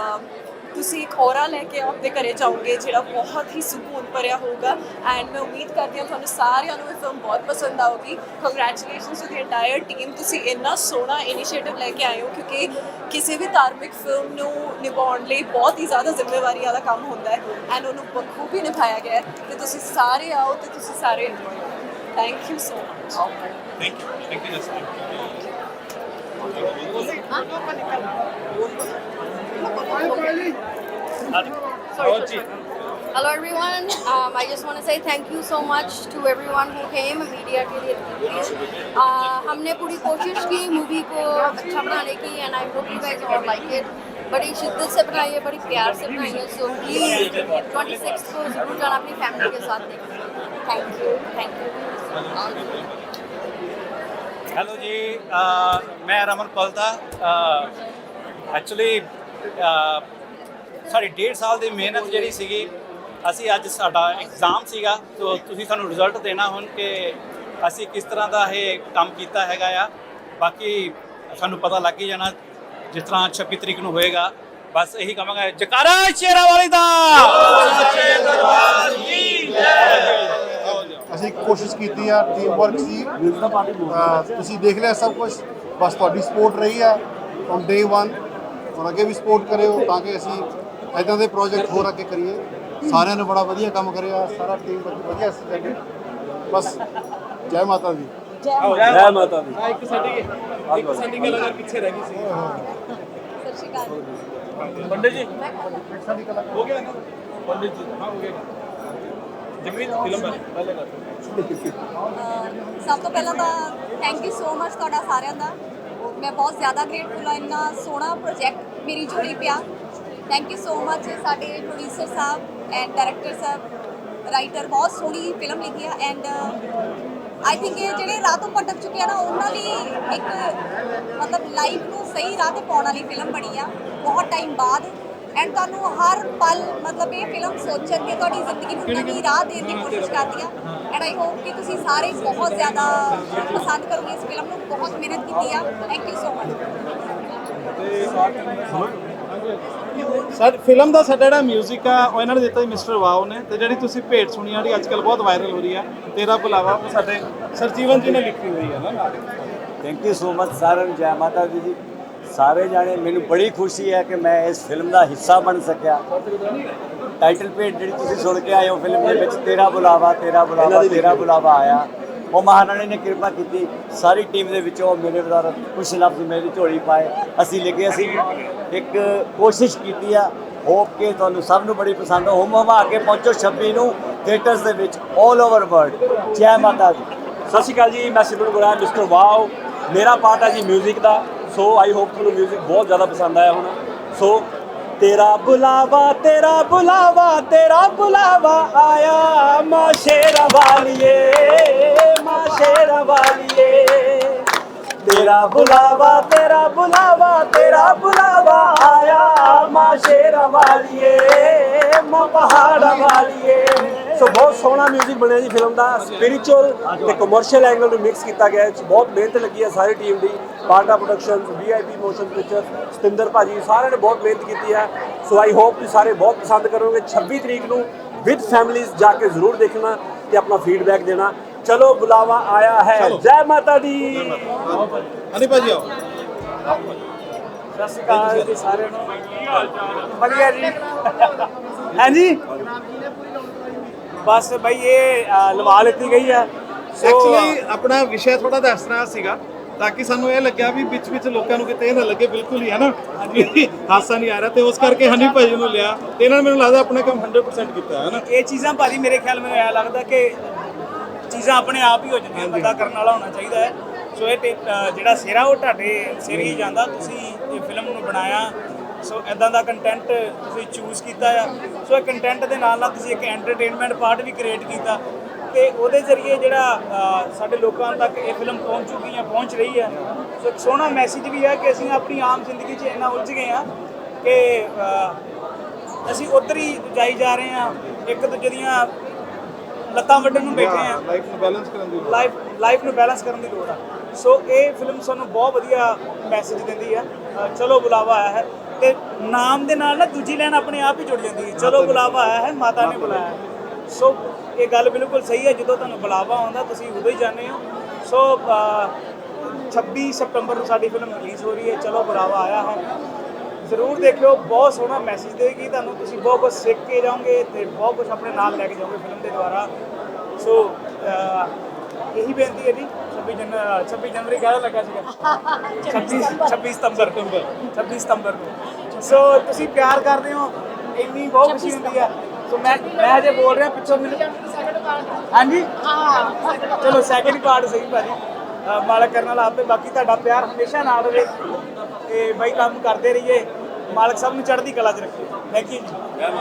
ਤੁਸੀਂ ਇੱਕ ਹੋਰਾ ਲੈ ਕੇ ਆਪਣੇ ਘਰੇ ਜਾਓਗੇ ਜਿਹੜਾ ਬਹੁਤ ਹੀ ਸਕੂਨ ਭਰਿਆ ਹੋਊਗਾ। ਐਂਡ ਮੈਂ ਉਮੀਦ ਕਰਦੀ ਹਾਂ ਤੁਹਾਨੂੰ ਸਾਰਿਆਂ ਨੂੰ ਇਹ ਫਿਲਮ ਬਹੁਤ ਪਸੰਦ ਆਊਗੀ। Congratulations to the entire team ਤੁਸੀਂ ਇੰਨਾ ਸੋਹਣਾ ਇਨੀਸ਼ੀਏਟਿਵ ਲੈ ਕੇ ਆਏ ਹੋ ਕਿਉਂਕਿ ਕਿਸੇ ਵੀ ਧਾਰਮਿਕ ਫਿਲਮ ਨੂੰ ਨਿਭਾਉਣ ਲਈ ਬਹੁਤ ਹੀ ਜ਼ਿਆਦਾ ਜ਼ਿੰਮੇਵਾਰੀ ਵਾਲਾ ਕੰਮ ਹੁੰਦਾ ਹੈ। ਐਂਡ ਉਹਨੂੰ ਬਖੂਬੀ ਨਿਭਾਇਆ ਗਿਆ ਹੈ। ਤੇ ਤੁਸੀਂ ਸਾਰੇ ਆਓ ਤੇ ਤੁਸੀਂ ਸਾਰੇ enjoy thank you so much thank you thank you just ਜੀ Hello everyone. Um, I just want to say thank you so much to everyone who came media के लिए. Uh, हमने पूरी कोशिश की मूवी को अच्छा बनाने की and I hope you guys all like it. बड़ी शिद्दत से बनाई है बड़ी प्यार से बनाई है सो प्लीज़ ट्वेंटी सिक्स को ज़रूर जाना अपनी फैमिली के साथ देखें thank you thank you hello जी. आ, मैं रमन कौलता. एक्चुअली uh, ਸਾਡੀ ਡੇਢ ਸਾਲ ਦੀ ਮਿਹਨਤ ਜਿਹੜੀ ਸੀਗੀ, ਅਸੀਂ ਅੱਜ ਸਾਡਾ ਐਗਜ਼ਾਮ ਸੀਗਾ ਸੋ ਤੁਸੀਂ ਸਾਨੂੰ ਰਿਜ਼ਲਟ ਦੇਣਾ ਹੁਣ ਕਿ ਅਸੀਂ ਕਿਸ ਤਰ੍ਹਾਂ ਦਾ ਇਹ ਕੰਮ ਕੀਤਾ ਹੈਗਾ ਆ। ਬਾਕੀ ਸਾਨੂੰ ਪਤਾ ਲੱਗ ਹੀ ਜਾਣਾ ਜਿਸ ਤਰ੍ਹਾਂ 26 ਤਰੀਕ ਨੂੰ ਹੋਏਗਾ। ਬਸ ਇਹੀ ਕਹਾਂਗਾ, ਜਕਾਰਾ ਸ਼ੇਰਾ ਵਾਲੀ ਦਾ! ਅਸੀਂ ਕੋਸ਼ਿਸ਼ ਕੀਤੀ ਆ ਟੀਮ ਵਰਕ ਸੀ ਤੁਸੀਂ ਦੇਖ ਲਿਆ ਸਭ ਕੁਝ ਬਸ ਤੁਹਾਡੀ ਸਪੋਰਟ ਰਹੀ ਆ ਫਰਮ ਡੇ 1 ਔਰ ਅੱਗੇ ਵੀ ਸਪੋਰਟ ਕਰਿਓ ਤਾਂ ਕਿ ਅਸੀਂ ਐਦਾਂ ਦੇ ਪ੍ਰੋਜੈਕਟ ਹੋਰ ਅੱਗੇ ਕਰੀਏ। ਸਾਰਿਆਂ ਨੇ ਬੜਾ ਵਧੀਆ ਕੰਮ ਕਰਿਆ ਸਾਰਾ ਟੀਮ ਵਧੀਆ ਸੀ ਅੱਗੇ ਬਸ ਜੈ ਮਾਤਾ ਦੀ। ਜੈ ਮਾਤਾ ਦੀ। ਇੱਕ ਸਾਡੀ ਇੱਕ ਸਾਡੀ ਕਲਾਕਾਰ ਪਿੱਛੇ ਰਹਿ ਗਈ ਸੀ। ਸਤਿ ਸ਼੍ਰੀ ਅਕਾਲ। ਪੰਡਿਤ ਜੀ। ਹੋ ਗਿਆ ਨਾ? ਪੰਡਿਤ ਜੀ। ਹਾਂ ਹੋ ਗਿਆ। ਜਗਵੀਰ ਫਿਲਮ ਬਾਰੇ ਪਹਿਲੇ ਕਰ ਅਹ ਸਭ ਤੋਂ ਪਹਿਲਾਂ ਤਾਂ ਥੈਂਕ ਯੂ ਸੋ ਮਚ ਤੁਹਾਡਾ ਸਾਰਿਆਂ ਦਾ। ਮੈਂ ਬਹੁਤ ਜ਼ਿਆਦਾ ਗ੍ਰੇਟਫੁਲ ਹਾਂ। ਇੰਨਾ ਸੋਹਣਾ ਪ੍ਰੋਜੈਕਟ ਮੇਰੀ ਜੋੜੀ ਪਿਆ। ਥੈਂਕ ਯੂ ਸੋ ਮਚ ਸਾਡੇ ਪ੍ਰੋਡਿਊਸਰ ਸਾਹਿਬ ਐਂਡ ਡਾਇਰੈਕਟਰ ਸਾਹਿਬ ਰਾਈਟਰ ਬਹੁਤ ਸੋਹਣੀ ਫਿਲਮ ਲਿਖੀ ਆ ਐਂਡ ਆਈ ਥਿੰਕ ਇਹ ਜਿਹੜੇ ਰਾਹ ਤੋਂ ਭਟਕ ਚੁੱਕੇ ਆ ਨਾ ਉਹਨਾਂ ਲਈ ਇੱਕ ਮਤਲਬ ਲਾਈਫ ਨੂੰ ਸਹੀ ਰਾਹ ਤੇ ਪਾਉਣ ਵਾਲੀ ਫਿਲਮ ਬਣੀ ਆ ਬਹੁਤ ਟਾਈਮ ਬਾਅਦ। ਐਂਡ ਤੁਹਾਨੂੰ ਹਰ ਪਲ ਮਤਲਬ ਇਹ ਫਿਲਮ ਸੋਚਣ ਕੇ ਤੁਹਾਡੀ ਜ਼ਿੰਦਗੀ ਨੂੰ ਨਵੀਂ ਰਾਹ ਦੇਣ ਦੀ ਕੋਸ਼ਿਸ਼ ਕਰਦੀ ਆ। ਐਂਡ ਆਈ ਹੋਪ ਕਿ ਤੁਸੀਂ ਸਾਰੇ ਬਹੁਤ ਜ਼ਿਆਦਾ ਪਸੰਦ ਕਰੋਗੇ ਇਸ ਫਿਲਮ ਨੂੰ ਬਹੁਤ ਮਿਹਨਤ ਕੀਤੀ ਆ। Thank you so much sir film ਦਾ ਸਾਡਾ ਜਿਹੜਾ 뮤직 ਆ ਉਹ ਇਹਨਾਂ ਨੇ ਦਿੱਤਾ ਜੀ ਮਿਸਟਰ ਵਾਓ ਨੇ ਤੇ ਜਿਹੜੀ ਤੁਸੀਂ ਭੇਟ ਸੁਣੀ ਆ ਜਿਹੜੀ ਅੱਜ ਕੱਲ ਬਹੁਤ ਵਾਇਰਲ ਹੋ ਰਹੀ ਆ ਤੇਰਾ ਬੁਲਾਵਾ ਉਹ ਸਾਡੇ ਸਰਜੀਵਨ ਜੀ ਨੇ ਲਿਖੀ ਹੋਈ ਆ ਨਾ ਥੈਂਕ ਯੂ ਸੋ ਮਚ ਸਾਰਿਆਂ ਨੂੰ ਜੈ ਮਾਤਾ ਦੀ ਜੀ ਸਾਰੇ ਜਾਣੇ ਮੈਨੂੰ ਬੜੀ ਖੁਸ਼ੀ ਹੈ ਕਿ ਮੈਂ ਇਸ ਫਿਲਮ ਦਾ ਹਿੱਸਾ ਬਣ ਸਕਿਆ। ਟਾਈਟਲ ਪੇਜ ਜਿਹੜੀ ਤੁਸੀਂ ਸੁਣ ਕੇ ਆਏ ਹੋ ਫਿਲਮ ਦੇ ਵਿੱਚ ਤੇਰਾ ਬੁਲਾਵਾ ਤੇਰਾ ਬੁਲਾਵਾ ਤੇਰਾ ਬੁਲਾਵਾ ਆਇਆ। ਉਹ ਮਹਾਰਾਣੀ ਨੇ ਕਿਰਪਾ ਕੀਤੀ ਸਾਰੀ ਟੀਮ ਦੇ ਵਿੱਚੋਂ ਮੇਰੇ ਵਿਚਾਰ ਕੁਝ ਲਫ਼ਜ਼ ਮੇਰੀ ਝੋਲੀ ਪਾਏ ਅਸੀਂ ਲਿਖੇ ਅਸੀਂ ਇੱਕ ਕੋਸ਼ਿਸ਼ ਕੀਤੀ ਆ ਹੋਪ ਕਿ ਤੁਹਾਨੂੰ ਸਭ ਨੂੰ ਬੜੀ ਪਸੰਦ ਹੋ ਹੁਮ ਹਮਾ ਕੇ ਪਹੁੰਚੋ 26 ਨੂੰ ਥੀਏਟਰਸ ਦੇ ਵਿੱਚ 올 ਓਵਰ ਵਰਲਡ ਜੈ ਮਾਤਾ ਦੀ ਸਤਿ ਸ਼੍ਰੀ ਅਕਾਲ ਜੀ ਮੈਂ ਸਿਮਰਨ ਗੁਰਾਂ ਮਿਸਟਰ ਵਾਓ ਮੇਰਾ ਪਾਰਟ ਹੈ ਜੀ 뮤직 ਦਾ ਸੋ ਆਈ ਹੋਪ ਤੁਹਾਨੂੰ 뮤직 ਬਹੁਤ ਜ਼ਿਆਦਾ ਪਸੰਦ ਆਇਆ ਹੋਣਾ ਸੋ ਤੇਰਾ ਬੁਲਾਵਾ ਤੇਰਾ ਬੁਲਾਵਾ ਤੇਰਾ ਬੁਲਾਵਾ ਆਇਆ। ਮਾਂ ਸ਼ੇਰਾਂ ਵਾਲੀਏ ਮਾਂ ਸ਼ੇਰਾਂ ਵਾਲੀਏ। ਤੇਰਾ ਬੁਲਾਵਾ ਤੇਰਾ ਬੁਲਾਵਾ ਤੇਰਾ ਬੁਲਾਵਾ ਆਇਆ। ਮਾਂ ਸ਼ੇਰਾਂ ਵਾਲੀਏ, ਮਾਂ ਪਹਾੜਾਂ ਵਾਲੀਏ। ਸੋ ਬਹੁਤ ਸੋਹਣਾ 뮤직 ਬਣਿਆ ਜੀ ਫਿਲਮ ਦਾ। ਸਪਿਰਚੁਅਲ ਤੇ ਕਮਰਸ਼ੀਅਲ ਐਂਗਲ ਨੂੰ ਮਿਕਸ ਕੀਤਾ ਗਿਆ ਹੈ। ਬਹੁਤ ਮਿਹਨਤ ਲੱਗੀ ਹੈ ਸਾਰੀ ਟੀਮ ਦੀ। ਪਾਰਟਾ productions VIP motion picture Satinder ਭਾਜੀ, ਸਾਰਿਆਂ ਨੇ ਬਹੁਤ ਮਿਹਨਤ ਕੀਤੀ ਹੈ। ਸੋ ਆਈ ਹੋਪ ਤੁਸੀਂ ਸਾਰੇ ਬਹੁਤ ਪਸੰਦ ਕਰੋਗੇ। 26 ਤਰੀਕ ਨੂੰ ਵਿਦ ਫੈਮਿਲੀਜ਼ ਜਾ ਕੇ ਜ਼ਰੂਰ ਦੇਖਣਾ ਤੇ ਆਪਣਾ ਫੀਡਬੈਕ ਦੇਣਾ। ਚਲੋ ਬੁਲਾਵਾ ਆਇਆ ਹੈ। ਜੈ ਮਾਤਾ ਦੀ। ਹਨੀ ਭਾਜੀ ਆਓ। ਸਤਿ ਸ਼੍ਰੀ ਅਕਾਲ ਜੀ ਸਾਰਿਆਂ ਨੂੰ। ਵਧੀਆ ਜੀ। ਹਾਂਜੀ ਬਸ ਬਈ ਇਹ ਲਵਾ ਲਿੱਤੀ ਗਈ ਸੋ ਐਕਚੁਅਲੀ ਆਪਣਾ ਵਿਸ਼ਾ ਥੋੜਾ ਦੱਸਣਾ ਸੀਗਾ ਤਾਂ ਕਿ ਸਾਨੂੰ ਇਹ ਲੱਗਿਆ ਵੀ ਵਿੱਚ ਵਿੱਚ ਲੋਕਾਂ ਨੂੰ ਕਿਤੇ ਇਹ ਨਾ ਲੱਗੇ ਬਿਲਕੁਲ ਹੀ ਹੈ ਨਾ? ਹਾਸਾ ਨਹੀਂ ਆ ਰਿਹਾ ਤੇ ਉਸ ਕਰਕੇ ਹਨੀ ਭਾਜੀ ਨੂੰ ਲਿਆ। ਤੇ ਇਹਨਾਂ ਨੇ ਮੈਨੂੰ ਲੱਗਦਾ ਆਪਣਾ ਕੰਮ 100% ਕੀਤਾ ਹੈ ਨਾ? ਇਹ ਚੀਜ਼ਾਂ ਭਾਜੀ ਮੇਰੇ ਖਿਆਲ ਮੈਨੂੰ ਐ ਲੱਗਦਾ ਕਿ ਚੀਜ਼ਾਂ ਆਪਣੇ ਆਪ ਹੀ ਹੋ ਜਾਂਦੀਆਂ ਬੰਦਾ ਕਰਨ ਵਾਲਾ ਹੋਣਾ ਚਾਹੀਦਾ ਹੈ। ਸੋ ਇਹ ਤੇ, ਅ, ਜਿਹੜਾ ਸਿਰਾ ਉਹ ਤੁਹਾਡੇ ਸਿਰ ਹੀ ਜਾਂਦਾ ਤੁਸੀਂ ਇਹ ਫਿਲਮ ਨੂੰ ਬਣਾਇਆ। ਸੋ ਐਦਾਂ ਦਾ ਕੰਟੈਂਟ ਤੁਸੀਂ ਚੂਜ਼ ਕੀਤਾ ਆ। ਸੋ ਇਹ ਕੰਟੈਂਟ ਦੇ ਨਾਲ ਨਾਲ ਤੁਸੀਂ ਇੱਕ ਐਂਟਰਟੇਨਮੈਂਟ ਪਾਰਟ ਵੀ ਕ੍ਰੀਏਟ ਕੀਤਾ। ਤੇ ਉਹਦੇ ਜ਼ਰੀਏ ਜਿਹੜਾ ਅ, ਸਾਡੇ ਲੋਕਾਂ ਤੱਕ ਇਹ ਫਿਲਮ ਪਹੁੰਚ ਚੁੱਕੀ ਹੈ ਪਹੁੰਚ ਰਹੀ ਹੈ ਸੋ ਇੱਕ ਸੋਹਣਾ ਮੈਸੇਜ ਵੀ ਹੈ ਕਿ ਅਸੀਂ ਆਪਣੀ ਆਮ ਜ਼ਿੰਦਗੀ 'ਚ ਇੰਨਾ ਉਲਝ ਗਏ ਆ ਕਿ ਅ, ਅਸੀਂ ਉਧਰ ਹੀ ਜਾਈ ਜਾ ਰਹੇ ਆ। ਇੱਕ ਦੂਜੇ ਦੀਆਂ ਲੱਤਾਂ ਵੱਢਣ ਨੂੰ ਬੈਠੇ ਆ। ਲਾਈਫ ਨੂੰ ਬੈਲੈਂਸ ਕਰਨ ਦੀ ਲਾਈਫ ਲਾਈਫ ਨੂੰ ਬੈਲੈਂਸ ਕਰਨ ਦੀ ਲੋੜ ਆ। ਸੋ ਇਹ ਫਿਲਮ ਸਾਨੂੰ ਬਹੁਤ ਵਧੀਆ ਮੈਸੇਜ ਦਿੰਦੀ ਆ। ਚਲੋ ਬੁਲਾਵਾ ਆਇਆ ਹੈ। ਤੇ ਨਾਮ ਦੇ ਨਾਲ ਨਾ ਦੂਜੀ ਲਾਈਨ ਆਪਣੇ ਆਪ ਹੀ ਜੁੜ ਜਾਂਦੀ ਹੈ। ਚਲੋ ਬੁਲਾਵਾ ਆਇਆ ਹੈ ਮਾਤਾ ਨੇ ਬੁਲਾਇਆ। ਸੋ ਇਹ ਗੱਲ ਬਿਲਕੁਲ ਸਹੀ ਹੈ। ਜਦੋਂ ਤੁਹਾਨੂੰ ਬੁਲਾਵਾ ਆਉਂਦਾ ਤੁਸੀਂ ਉਦੋਂ ਹੀ ਜਾਂਦੇ ਹੋ। ਸੋ ਅ, 26 ਸਤੰਬਰ ਨੂੰ ਸਾਡੀ ਫਿਲਮ ਰਿਲੀਜ਼ ਹੋ ਰਹੀ ਹੈ। ਚਲੋ ਬੁਲਾਵਾ ਆਇਆ ਹੈ। ਜ਼ਰੂਰ ਦੇਖਿਓ ਬਹੁਤ ਸੋਹਣਾ ਮੈਸੇਜ ਦੇਗੀ ਤੁਹਾਨੂੰ। ਤੁਸੀਂ ਬਹੁਤ ਕੁਝ ਸਿੱਖ ਕੇ ਜਾਓਗੇ ਤੇ ਬਹੁਤ ਕੁਝ ਆਪਣੇ ਨਾਲ ਲੈ ਕੇ ਜਾਓਗੇ ਫਿਲਮ ਦੇ ਦੁਆਰਾ। ਸੋ ਇਹੀ ਬੇਨਤੀ ਹੈ ਜੀ 26 ਜਨ 26 ਜਨਵਰੀ ਕਹਿਣ ਲੱਗਾ ਸੀਗਾ। 26 26 ਸਤੰਬਰ 26 ਸਤੰਬਰ ਨੂੰ। ਸੋ ਤੁਸੀਂ ਪਿਆਰ ਕਰਦੇ ਹੋ ਇੰਨੀ ਬਹੁਤ ਖੁਸ਼ੀ ਹੁੰਦੀ ਹੈ। ਸੋ ਮੈਂ ਮੈਂ ਹਜੇ ਬੋਲ ਰਿਹਾ ਪਿੱਛੋਂ ਮੈਨੂੰ ਹਾਂਜੀ? ਹਾਂ ਚਲੋ ਸੈਕਿੰਡ ਪਾਰਟ ਸਹੀ ਭਾਜੀ। ਮਾਲਕ ਕਰਨ ਵਾਲਾ ਆਪੇ ਬਾਕੀ ਤੁਹਾਡਾ ਪਿਆਰ ਹਮੇਸ਼ਾ ਨਾਲ ਰਹੇ। ਤੇ ਬਾਈ ਕੰਮ ਕਰਦੇ ਰਹੀਏ। ਮਾਲਕ ਸਭ ਨੂੰ ਚੜ੍ਹਦੀ ਕਲਾ 'ਚ ਰੱਖੇ। ਥੈਂਕ ਯੂ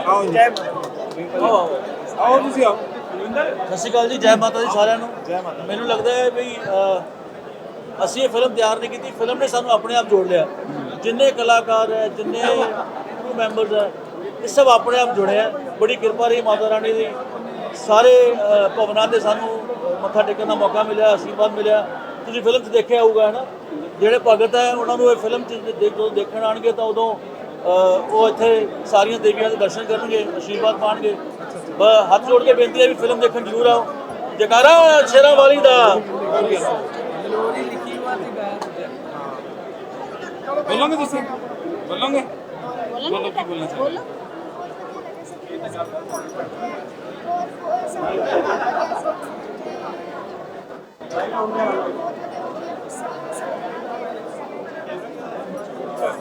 ਆਓ ਜੀ ਜੈ ਮਾਤਾ ਆਓ ਆਓ। ਤੁਸੀਂ ਆਓ। ਸਤਿ ਸ਼੍ਰੀ ਅਕਾਲ ਜੀ ਜੈ ਮਾਤਾ ਦੀ ਸਾਰਿਆਂ ਨੂੰ। ਜੈ ਮਾਤਾ ਮੈਨੂੰ ਲੱਗਦਾ ਹੈ ਵੀ ਅਸੀਂ ਇਹ ਫਿਲਮ ਤਿਆਰ ਨਹੀਂ ਕੀਤੀ। ਫਿਲਮ ਨੇ ਸਾਨੂੰ ਆਪਣੇ ਆਪ ਜੋੜ ਲਿਆ। ਜਿੰਨੇ ਕਲਾਕਾਰ ਹੈ ਜਿੰਨੇ ਕਰੂ ਮੈਂਬਰਸ ਹੈ ਇਹ ਸਭ ਆਪਣੇ ਆਪ ਜੁੜੇ ਆ ਬੜੀ ਕਿਰਪਾ ਰਹੀ ਮਾਤਾ ਰਾਣੀ ਦੀ। ਸਾਰੇ ਭਵਨਾਂ ਤੇ ਸਾਨੂੰ ਮੱਥਾ ਟੇਕਣ ਦਾ ਮੌਕਾ ਮਿਲਿਆ ਆਸ਼ੀਰਵਾਦ ਮਿਲਿਆ। ਤੁਸੀਂ ਫਿਲਮ 'ਚ ਦੇਖਿਆ ਹੋਊਗਾ ਹੈ ਨਾ ਜਿਹੜੇ ਭਗਤ ਹੈ ਉਹਨਾਂ ਨੂੰ ਇਹ ਫਿਲਮ 'ਚ ਦੇਖਣ ਆਣਗੇ ਤਾਂ ਉਦੋਂ ਉਹ ਇੱਥੇ ਸਾਰੀਆਂ ਦੇਵੀਆਂ ਦੇ ਦਰਸ਼ਨ ਕਰਨਗੇ ਆਸ਼ੀਰਵਾਦ ਪਾਣਗੇ। ਹੱਥ ਜੋੜ ਕੇ ਬੇਨਤੀ ਹੈ ਵੀ ਫਿਲਮ ਦੇਖਣ ਜ਼ਰੂਰ ਆਓ। ਜਕਾਰਾ ਸ਼ੇਰਾਂ ਵਾਲੀ ਦਾ। ਬੋਲੋਗੇ ਤੁਸੀਂ? ਬੋਲੋਗੇ? ਬੋਲੋ ਕੀ ਬੋਲਣਾ ਚਾਹੁੰਦੇ? ਹੋ?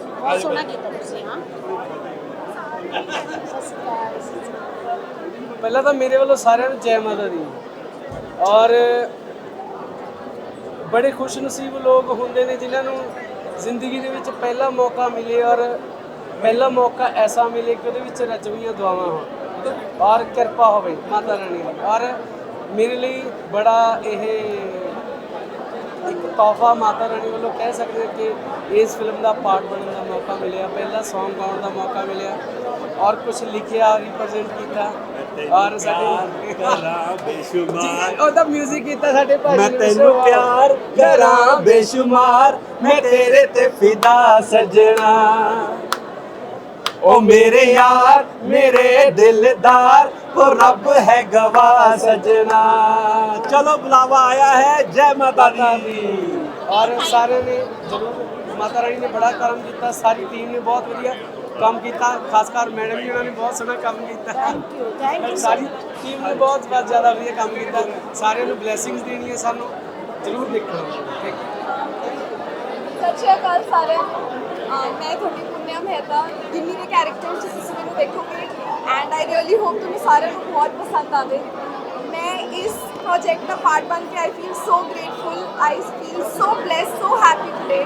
*laughs* *laughs* *laughs* ਬਹੁਤ ਸੋਹਣਾ ਕੀਤਾ ਤੁਸੀਂ ਹਾਂ ਪਹਿਲਾਂ ਤਾਂ ਮੇਰੇ ਵੱਲੋਂ ਸਾਰਿਆਂ ਨੂੰ ਜੈ ਮਾਤਾ ਦੀ। ਔਰ ਬੜੇ ਖੁਸ਼ ਨਸੀਬ ਲੋਕ ਹੁੰਦੇ ਨੇ ਜਿਨ੍ਹਾਂ ਨੂੰ ਜ਼ਿੰਦਗੀ ਦੇ ਵਿੱਚ ਪਹਿਲਾ ਮੌਕਾ ਮਿਲੇ ਔਰ ਪਹਿਲਾ ਮੌਕਾ ਐਸਾ ਮਿਲੇ ਕਿ ਉਹਦੇ ਵਿੱਚ ਰਚਵੀਆਂ ਦੁਆਵਾਂ ਹੋਣ। ਔਰ ਕਿਰਪਾ ਹੋਵੇ ਮਾਤਾ ਰਾਣੀ ਦੀ। ਔਰ ਮੇਰੇ ਲਈ ਬੜਾ ਇਹ ਇੱਕ ਤੋਹਫਾ ਮਾਤਾ ਰਾਣੀ ਵੱਲੋਂ ਕਹਿ ਸਕਦੇ ਹਾਂ ਕਿ ਇਸ ਫਿਲਮ ਦਾ ਪਾਰਟ ਬਣਨ ਦਾ ਮੌਕਾ ਮਿਲਿਆ। ਪਹਿਲਾ Song ਗਾਉਣ ਦਾ ਮੌਕਾ ਮਿਲਿਆ ਔਰ ਕੁਝ ਲਿਖਿਆ ਰਿਪਰੈਜ਼ੈਂਟ ਕੀਤਾ ਔਰ ਸਾਡੇ ਕਰਾਂ ਬੇਸ਼ੁਮਾਰ। ਉਹਦਾ 뮤직 ਕੀਤਾ ਸਾਡੇ ਭਾਜੀ ਮੈਂ ਤੈਨੂੰ। ਪਿਆਰ ਕਰਾਂ ਬੇਸ਼ੁਮਾਰ। ਮੈਂ ਤੇਰੇ ਤੇ ਫਿਦਾ ਸਜਣਾ। ਉਹ ਮੇਰੇ ਯਾਰ ਮੇਰੇ ਦਿਲਦਾਰ ਉਹ ਰੱਬ ਹੈ ਗਵਾ ਸਜਣਾ। ਚਲੋ ਬੁਲਾਵਾ ਆਇਆ ਹੈ ਜੈ ਮਾਤਾ ਦੀ। ਔਰ ਸਾਰਿਆਂ ਨੇ ਮਾਤਾ ਰਾਣੀ ਨੇ ਬੜਾ ਕਰਮ ਕੀਤਾ ਸਾਰੀ ਟੀਮ ਨੇ ਬਹੁਤ ਵਧੀਆ ਕੰਮ ਕੀਤਾ ਖਾਸ ਕਰ ਮੈਡਮ ਜੀ ਉਹਨਾਂ ਨੇ ਬਹੁਤ ਸੋਹਣਾ ਕੰਮ ਕੀਤਾ। ਥੈਂਕ ਯੂ ਥੈਂਕ ਯੂ ਸਾਰੀ ਟੀਮ ਨੇ ਬਹੁਤ ਬਹੁਤ ਜ਼ਿਆਦਾ ਵਧੀਆ ਕੰਮ ਕੀਤਾ ਸਾਰਿਆਂ ਨੂੰ ਬਲੇਸਿੰਗਸ ਦੇਣੀ ਹੈ ਸਾਨੂੰ ਜ਼ਰੂਰ ਦੇਖੋ ਥੈਂਕ ਯੂ ਸਤਿ ਸ਼੍ਰੀ ਅਕਾਲ ਸਾਰਿਆਂ ਨੂੰ। ਮੈਂ ਤੁਹਾਡੀ ਪੁੰਨਿਆ ਮਹਿਤਾ ਗਿੰਨੀ ਦੇ ਕੈਰੈਕਟਰ 'ਚ ਤੁਸੀਂ ਮੈਨੂੰ ਦੇਖੋਗੇ। ਐਂਡ ਆਈ ਰੀਅਲੀ ਹੋਪ ਤੁਹਾਨੂੰ ਸਾਰਿਆਂ ਨੂੰ ਬਹੁਤ ਪਸੰਦ ਆਵੇ। ਮੈਂ ਇਸ ਪ੍ਰੋਜੈਕਟ ਦਾ ਪਾਰਟ ਬਣ ਕੇ I feel so grateful I feel so blessed so happy today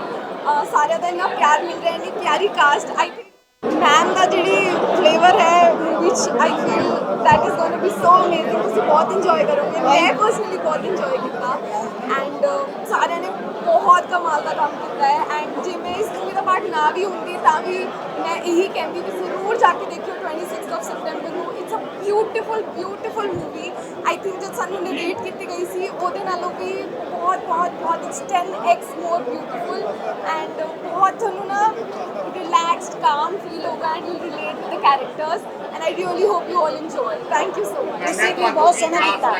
ਸਾਰਿਆਂ ਦਾ ਇੰਨਾ ਪਿਆਰ ਮਿਲ ਰਿਹਾ, ਇੰਨੀ ਪਿਆਰੀ ਕਾਸਟ ਆਈ ਥਿੰਕ ਮੈਮ ਦਾ ਜਿਹੜੀ ਫਲੇਵਰ ਹੈ 'ਚ I feel that is going to be so amazing ਤੁਸੀਂ ਬਹੁਤ ਇੰਜੋਏ ਕਰੋਗੇ। ਮੈਂ ਪਰਸਨਲੀ ਬਹੁਤ ਇੰਜੋਏ ਕੀਤਾ। ਐਂਡ ਸਾਰਿਆਂ ਨੇ ਬਹੁਤ ਕਮਾਲ ਦਾ ਕੰਮ ਕੀਤਾ ਹੈ। ਐਂਡ ਜੇ ਮੈਂ ਇਸ ਮੂਵੀ ਦਾ ਪਾਰਟ ਨਾ ਵੀ ਹੁੰਦੀ ਤਾਂ ਵੀ ਮੈਂ ਇਹੀ ਕਹਿੰਦੀ ਕਿ ਜ਼ਰੂਰ ਜਾ ਕੇ ਦੇਖਿਓ। 26th ਆਫ ਸੈਪਟੈਂਬਰ ਨੂੰ beautiful beautiful movie I think ਜਦ ਸਾਨੂੰ ਨਰੇਟ ਕੀਤੀ ਗਈ ਸੀ ਉਹਦੇ ਨਾਲੋਂ ਵੀ ਬਹੁਤ ਬਹੁਤ ਬਹੁਤ it's 10x more beautiful and ਬਹੁਤ ਤੁਹਾਨੂੰ ਨਾ ਰਿਲੈਕਸਡ ਕਾਮ ਫੀਲ ਹੋਗਾ and you relate with the characters and I really hope you all enjoy thank you so much ਤੁਸੀਂ ਵੀ ਬਹੁਤ ਸੋਹਣਾ ਕੀਤਾ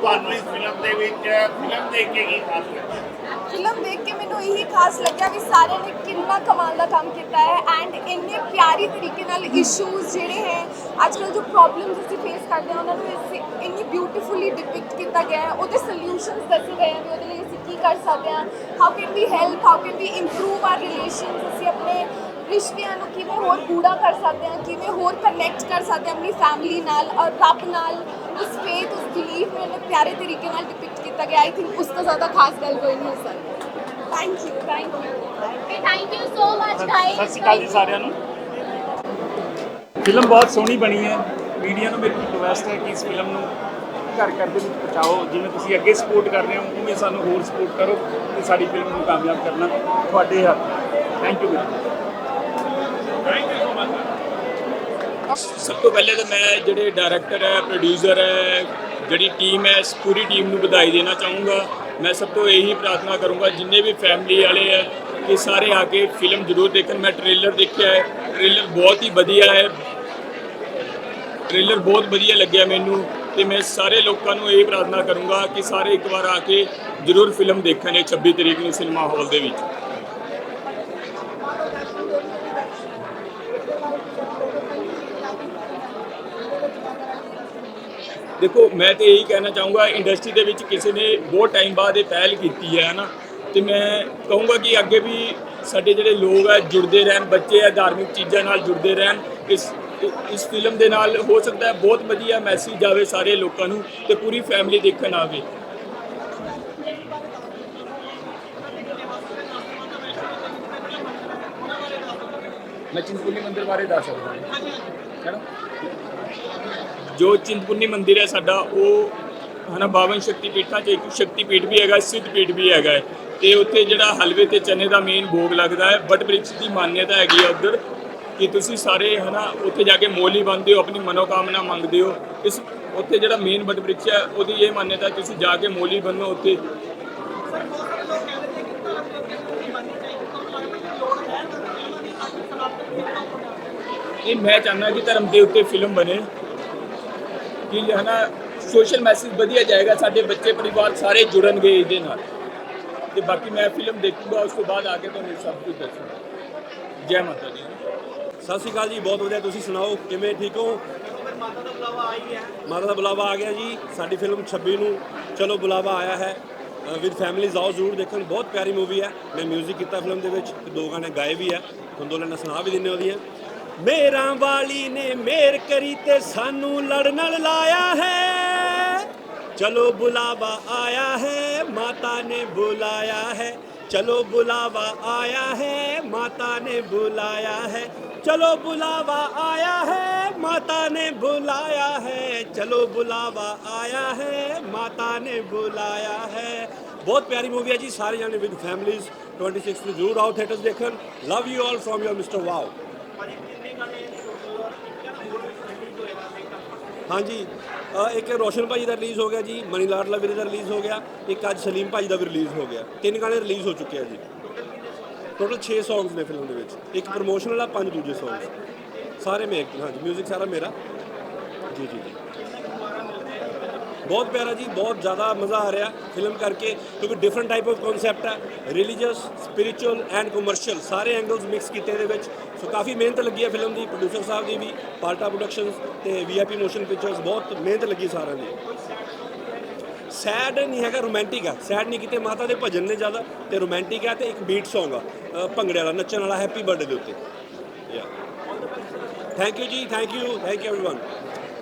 ਤੁਹਾਨੂੰ ਇਸ ਫਿਲਮ ਦੇ ਵਿੱਚ ਫਿਲਮ ਦੇਖ ਕੇ ਕੀ ਖਾਸ ਲੱਗਿਆ ਫਿਲਮ ਦੇਖ ਕੇ ਮੈਨੂੰ ਇਹੀ ਖਾਸ ਲੱਗਿਆ ਵੀ ਸਾਰਿਆਂ ਨੇ ਕਿੰਨਾ ਕਮਾਲ ਦਾ ਕੰਮ ਕੀਤਾ ਹੈ ਐਂਡ ਇੰਨੇ ਪਿਆਰੀ ਤਰੀਕੇ ਨਾਲ ਇਸ਼ੂਜ਼ ਜਿਹੜੇ ਹੈ ਅੱਜ ਕੱਲ੍ਹ ਜੋ ਪ੍ਰੋਬਲਮਸ ਅਸੀਂ ਫੇਸ ਕਰਦੇ ਹਾਂ, ਉਹਨਾਂ ਨੂੰ ਇਸ ਇੰਨੀ ਬਿਊਟੀਫੁਲੀ ਡਿਪਿਕਟ ਕੀਤਾ ਗਿਆ ਹੈ, ਉਹਦੇ ਸੋਲੂਸ਼ਨਸ ਦੱਸੇ ਗਏ ਹਨ ਵੀ ਉਹਦੇ ਲਈ ਅਸੀਂ ਕੀ ਕਰ ਸਕਦੇ ਹਾਂ how can we help how can we improve our relations ਅਸੀਂ ਆਪਣੇ ਰਿਸ਼ਤਿਆਂ ਨੂੰ ਕਿਵੇਂ ਹੋਰ ਗੂੜਾ ਕਰ ਸਕਦੇ ਹਾਂ, ਕਿਵੇਂ ਹੋਰ ਕਨੈਕਟ ਕਰ ਸਕਦੇ ਹਾਂ, ਆਪਣੀ ਫੈਮਿਲੀ ਨਾਲ ਔਰ ਰੱਬ ਨਾਲ, ਉਸ ਫੇਥ ਉਸ ਬਿਲੀਫ ਨੂੰ ਇੰਨੇ ਪਿਆਰੇ ਤਰੀਕੇ ਨਾਲ ਡਿਪਿਕਟ ਕੀਤਾ ਗਿਆ ਆਈ ਥਿੰਕ ਉਸ ਤੋਂ ਜ਼ਿਆਦਾ ਖਾਸ ਗੱਲ ਕੋਈ ਨਹੀਂ ਹੋ ਸਕਦੀ thank you thank you thank you so much guys ਸਤਿ ਸ਼੍ਰੀ ਅਕਾਲ ਜੀ ਸਾਰਿਆਂ ਨੂੰ। ਫਿਲਮ ਬਹੁਤ ਸੋਹਣੀ ਬਣੀ ਹੈ। ਮੀਡੀਆ ਨੂੰ ਮੇਰੀ ਰਿਕੁਐਸਟ ਹੈ ਕਿ ਇਸ ਫਿਲਮ ਨੂੰ ਘਰ ਘਰ ਦੇ ਵਿੱਚ ਪਹੁੰਚਾਓ। ਜਿਵੇਂ ਤੁਸੀਂ ਅੱਗੇ ਸਪੋਰਟ ਕਰ ਰਹੇ ਹੋ ਉਵੇਂ ਸਾਨੂੰ ਹੋਰ ਸਪੋਰਟ ਕਰੋ ਤੇ ਸਾਡੀ ਫਿਲਮ ਨੂੰ ਕਾਮਯਾਬ ਕਰਨਾ ਤੁਹਾਡੇ ਹੱਥ। ਥੈਂਕ ਯੂ ਸਭ ਤੋਂ ਪਹਿਲੇ ਤਾਂ ਮੈਂ ਜਿਹੜੇ ਡਾਇਰੈਕਟਰ ਹੈ ਪ੍ਰੋਡਿਊਸਰ ਹੈ, ਜਿਹੜੀ ਟੀਮ ਹੈ, ਇਸ ਪੂਰੀ ਟੀਮ ਨੂੰ ਵਧਾਈ ਦੇਣਾ ਚਾਹੂੰਗਾ। ਮੈਂ ਸਭ ਤੋਂ ਇਹੀ ਪ੍ਰਾਰਥਨਾ ਕਰੂੰਗਾ, ਜਿੰਨੇ ਵੀ ਫੈਮਿਲੀ ਵਾਲੇ ਹੈ, ਕਿ ਸਾਰੇ ਆ ਕੇ ਫਿਲਮ ਜ਼ਰੂਰ ਦੇਖਣ। ਮੈਂ ਟ੍ਰੇਲਰ ਦੇਖਿਆ ਹੈ ਟ੍ਰੇਲਰ ਬਹੁਤ ਹੀ ਵਧੀਆ ਹੈ। ਟ੍ਰੇਲਰ ਬਹੁਤ ਵਧੀਆ ਲੱਗਿਆ ਮੈਨੂੰ ਤੇ ਮੈਂ ਸਾਰੇ ਲੋਕਾਂ ਨੂੰ ਇਹ ਪ੍ਰਾਰਥਨਾ ਕਰੂੰਗਾ ਕਿ ਸਾਰੇ ਇੱਕ ਵਾਰ ਆ ਕੇ ਜ਼ਰੂਰ ਫਿਲਮ ਦੇਖਣ ਇਹ 26 ਤਰੀਕ ਨੂੰ ਸਿਨੇਮਾ ਹਾਲ ਦੇ ਵਿੱਚ। ਦੇਖੋ, ਮੈਂ ਤੇ ਇਹੀ ਕਹਿਣਾ ਚਾਹੂੰਗਾ ਇੰਡਸਟਰੀ ਦੇ ਵਿੱਚ ਕਿਸੇ ਨੇ ਬਹੁਤ ਟਾਈਮ ਬਾਅਦ ਇਹ ਪਹਿਲ ਕੀਤੀ ਹੈ ਨਾ ਤੇ ਮੈਂ ਕਹੂੰਗਾ ਕਿ ਅੱਗੇ ਵੀ ਸਾਡੇ ਜਿਹੜੇ ਲੋਕ ਆ, ਜੁੜਦੇ ਰਹਿਣ, ਬੱਚੇ ਆ, ਧਾਰਮਿਕ ਚੀਜ਼ਾਂ ਨਾਲ ਜੁੜਦੇ ਰਹਿਣ, ਇਸ ਇਸ ਫਿਲਮ ਦੇ ਨਾਲ ਹੋ ਸਕਦਾ ਹੈ, ਬਹੁਤ ਵਧੀਆ ਮੈਸੇਜ ਆਵੇ ਸਾਰੇ ਲੋਕਾਂ ਨੂੰ ਤੇ ਪੂਰੀ ਫੈਮਿਲੀ ਦੇਖਣ ਆਵੇ। ਮੈਂ ਚਿੰਤਪੁਰਨੀ ਮੰਦਿਰ ਬਾਰੇ ਦੱਸ ਸਕਦਾ ਹਾਂ। ਹੈਨਾ? ਜੋ ਚਿੰਤਪੁਰਨੀ ਮੰਦਿਰ ਹੈ ਸਾਡਾ, ਉਹ ਹਨਾ 52 ਸ਼ਕਤੀ ਪੀਠਾਂ ਚ ਇੱਕ ਸ਼ਕਤੀ ਪੀਠ ਵੀ ਹੈਗਾ ਸਿੱਧ ਪੀਠ ਵੀ ਹੈਗਾ ਹੈ। ਤੇ ਉੱਥੇ ਜਿਹੜਾ ਹਲਵੇ ਤੇ ਚਨੇ ਦਾ ਮੇਨ ਭੋਗ ਲੱਗਦਾ ਹੈ ਬਟ ਬ੍ਰਿਕਸ ਦੀ ਮਾਨਯਤਾ ਹੈਗੀ ਹੈ ਉੱਧਰ, ਕਿ ਤੁਸੀਂ ਸਾਰੇ ਹਨਾ ਉੱਥੇ ਜਾ ਕੇ ਮੋਲੀ ਬੰਨਦੇ ਹੋ, ਆਪਣੀ ਮਨੋਕਾਮਨਾ ਮੰਗਦੇ ਹੋ। ਇਸ ਉੱਥੇ ਜਿਹੜਾ ਮੇਨ ਬਟ ਬ੍ਰਿਕਸ ਹੈ, ਉਹਦੀ ਇਹ ਮਾਨਯਤਾ ਤੁਸੀਂ ਜਾ ਕੇ ਮੋਲੀ ਬੰਨੋ ਉੱਥੇ। ਇਹ ਮੈਂ ਚਾਹੁੰਦਾ ਕਿ ਧਰਮ ਦੇ ਉੱਤੇ ਫਿਲਮ ਬਣੇ, ਕਿ ਹੈ ਨਾ ਸੋਸ਼ਲ ਮੈਸੇਜ ਵਧੀਆ ਜਾਏਗਾ, ਸਾਡੇ ਬੱਚੇ, ਪਰਿਵਾਰ ਸਾਰੇ ਜੁੜਨਗੇ ਇਹਦੇ ਨਾਲ। ਤੇ ਬਾਕੀ ਮੈਂ ਫਿਲਮ ਦੇਖੂਗਾ, ਉਸ ਤੋਂ ਬਾਅਦ ਆ ਕੇ ਤੁਹਾਨੂੰ ਸਭ ਕੁਝ ਦੱਸੂਗਾ। ਜੈ ਮਾਤਾ ਦੀ। ਸਤਿ ਸ਼੍ਰੀ ਅਕਾਲ ਜੀ, ਬਹੁਤ ਵਧੀਆ, ਤੁਸੀਂ ਸੁਣਾਓ, ਕਿਵੇਂ ਠੀਕ ਹੋ? ਮਾਤਾ ਦਾ ਬੁਲਾਵਾ ਆ ਗਿਆ ਜੀ, ਸਾਡੀ ਫਿਲਮ 26 ਨੂੰ, ਚਲੋ ਬੁਲਾਵਾ ਆਇਆ ਹੈ। ਵਿਦ ਫੈਮਿਲੀਜ਼ ਆਓ ਜ਼ਰੂਰ ਦੇਖਣ, ਬਹੁਤ ਪਿਆਰੀ ਮੂਵੀ ਹੈ। ਮੈਂ 뮤직 ਕੀਤਾ ਫਿਲਮ ਦੇ ਵਿੱਚ, ਤੇ ਦੋ ਗਾਣੇ ਗਾਏ ਵੀ ਹੈ। ਤੁਹਾਨੂੰ ਦੋ ਲੈਣਾ ਸੁਣਾ ਵੀ ਦਿੰਨੇ ਉਹਦੀਆਂ। ਮੇਰਾ ਵਾਲੀ ਨੇ ਮੇਰ ਕਰੀ ਤੇ ਸਾਨੂੰ ਲੜਨ ਲਾਇਆ ਹੈ। ਚਲੋ ਬੁਲਾਵਾ ਆਇਆ ਹੈ, ਮਾਤਾ ਨੇ ਬੁਲਾਇਆ ਹੈ। ਚਲੋ ਬੁਲਾਵਾ ਆਇਆ ਹੈ, ਮਾਤਾ ਨੇ ਬੁਲਾਇਆ ਹੈ। ਚਲੋ ਬੁਲਾਵਾ ਆਇਆ ਹੈ, ਮਾਤਾ ਨੇ ਬੁਲਾਇਆ ਹੈ। ਚਲੋ ਬੁਲਾਵਾ ਆਇਆ ਹੈ, ਮਾਤਾ ਨੇ ਬੁਲਾਇਆ ਹੈ। ਬਹੁਤ ਪਿਆਰੀ ਮੂਵੀ ਹੈ ਜੀ, ਸਾਰੇ ਜਾਣੇ ਵਿਦ ਫੈਮਿਲੀਜ਼ 26 ਨੂੰ ਜ਼ਰੂਰ ਆਓ ਥੀਏਟਰਸ ਦੇਖਣ। Love you all from your mister wow ਹਾਂਜੀ ਇੱਕ ਰੋਸ਼ਨ ਭਾਈ ਦਾ ਰਿਲੀਜ਼ ਹੋ ਗਿਆ ਜੀ, ਮਨੀ ਲਾਡਲਾ ਵੀਰੇ ਦਾ ਰਿਲੀਜ਼ ਹੋ ਗਿਆ, ਇੱਕ ਅੱਜ ਸਲੀਮ ਭਾਈ ਦਾ ਵੀ ਰਿਲੀਜ਼ ਹੋ ਗਿਆ। ਤਿੰਨ ਗਾਣੇ ਰਿਲੀਜ਼ ਹੋ ਚੁੱਕੇ ਆ ਜੀ। ਟੋਟਲ 6 ਸੌਂਗਸ ਨੇ ਫਿਲਮ ਦੇ ਵਿੱਚ। ਇੱਕ ਪ੍ਰੋਮੋਸ਼ਨਲ ਆ, ਪੰਜ ਦੂਜੇ ਸੌਂਗਸ ਸਾਰੇ ਮੇਰੇ ਹਾਂਜੀ 뮤직 ਸਾਰਾ ਮੇਰਾ। ਜੀ ਜੀ ਜੀ। ਬਹੁਤ ਪਿਆਰਾ ਜੀ ਬਹੁਤ ਜ਼ਿਆਦਾ ਮਜ਼ਾ ਆ ਰਿਹਾ ਫਿਲਮ ਕਰਕੇ ਕਿਉਂਕਿ ਡਿਫਰੈਂਟ ਟਾਈਪ ਆਫ ਕਨਸੈਪਟ ਹੈ ਰਿਲੀਜੀਅਸ ਸਪਿਰਚੁਅਲ ਐਂਡ ਕਮਰਸ਼ੀਅਲ ਸਾਰੇ ਐਂਗਲਸ ਮਿਕਸ ਕੀਤੇ ਇਹਦੇ ਵਿੱਚ ਸੋ ਕਾਫੀ ਮਿਹਨਤ ਲੱਗੀ ਹੈ ਫਿਲਮ ਦੀ ਪ੍ਰੋਡਿਊਸਰ ਸਾਹਿਬ ਦੀ ਵੀ ਪਾਲਟਾ ਪ੍ਰੋਡਕਸ਼ਨਸ ਤੇ ਵੀਆਈਪੀ ਮੋਸ਼ਨ ਪਿਕਚਰਸ ਬਹੁਤ ਮਿਹਨਤ ਲੱਗੀ ਸਾਰਿਆਂ ਦੀ ਸੈਡ ਨਹੀਂ ਹੈਗਾ ਰੋਮਾਂਟਿਕ ਹੈ ਸੈਡ ਨਹੀਂ ਕਿਤੇ ਮਾਤਾ ਦੇ ਭਜਨ ਨੇ ਜ਼ਿਆਦਾ ਤੇ ਰੋਮਾਂਟਿਕ ਹੈ ਤੇ ਇੱਕ ਬੀਟ Song ਆ ਅ, ਭੰਗੜੇ ਵਾਲਾ ਨੱਚਣ ਵਾਲਾ ਹੈਪੀ ਬਰਥਡੇ ਦੇ ਉੱਤੇ ਯਾ ਥੈਂਕ ਯੂ ਜੀ thank you thank you everyone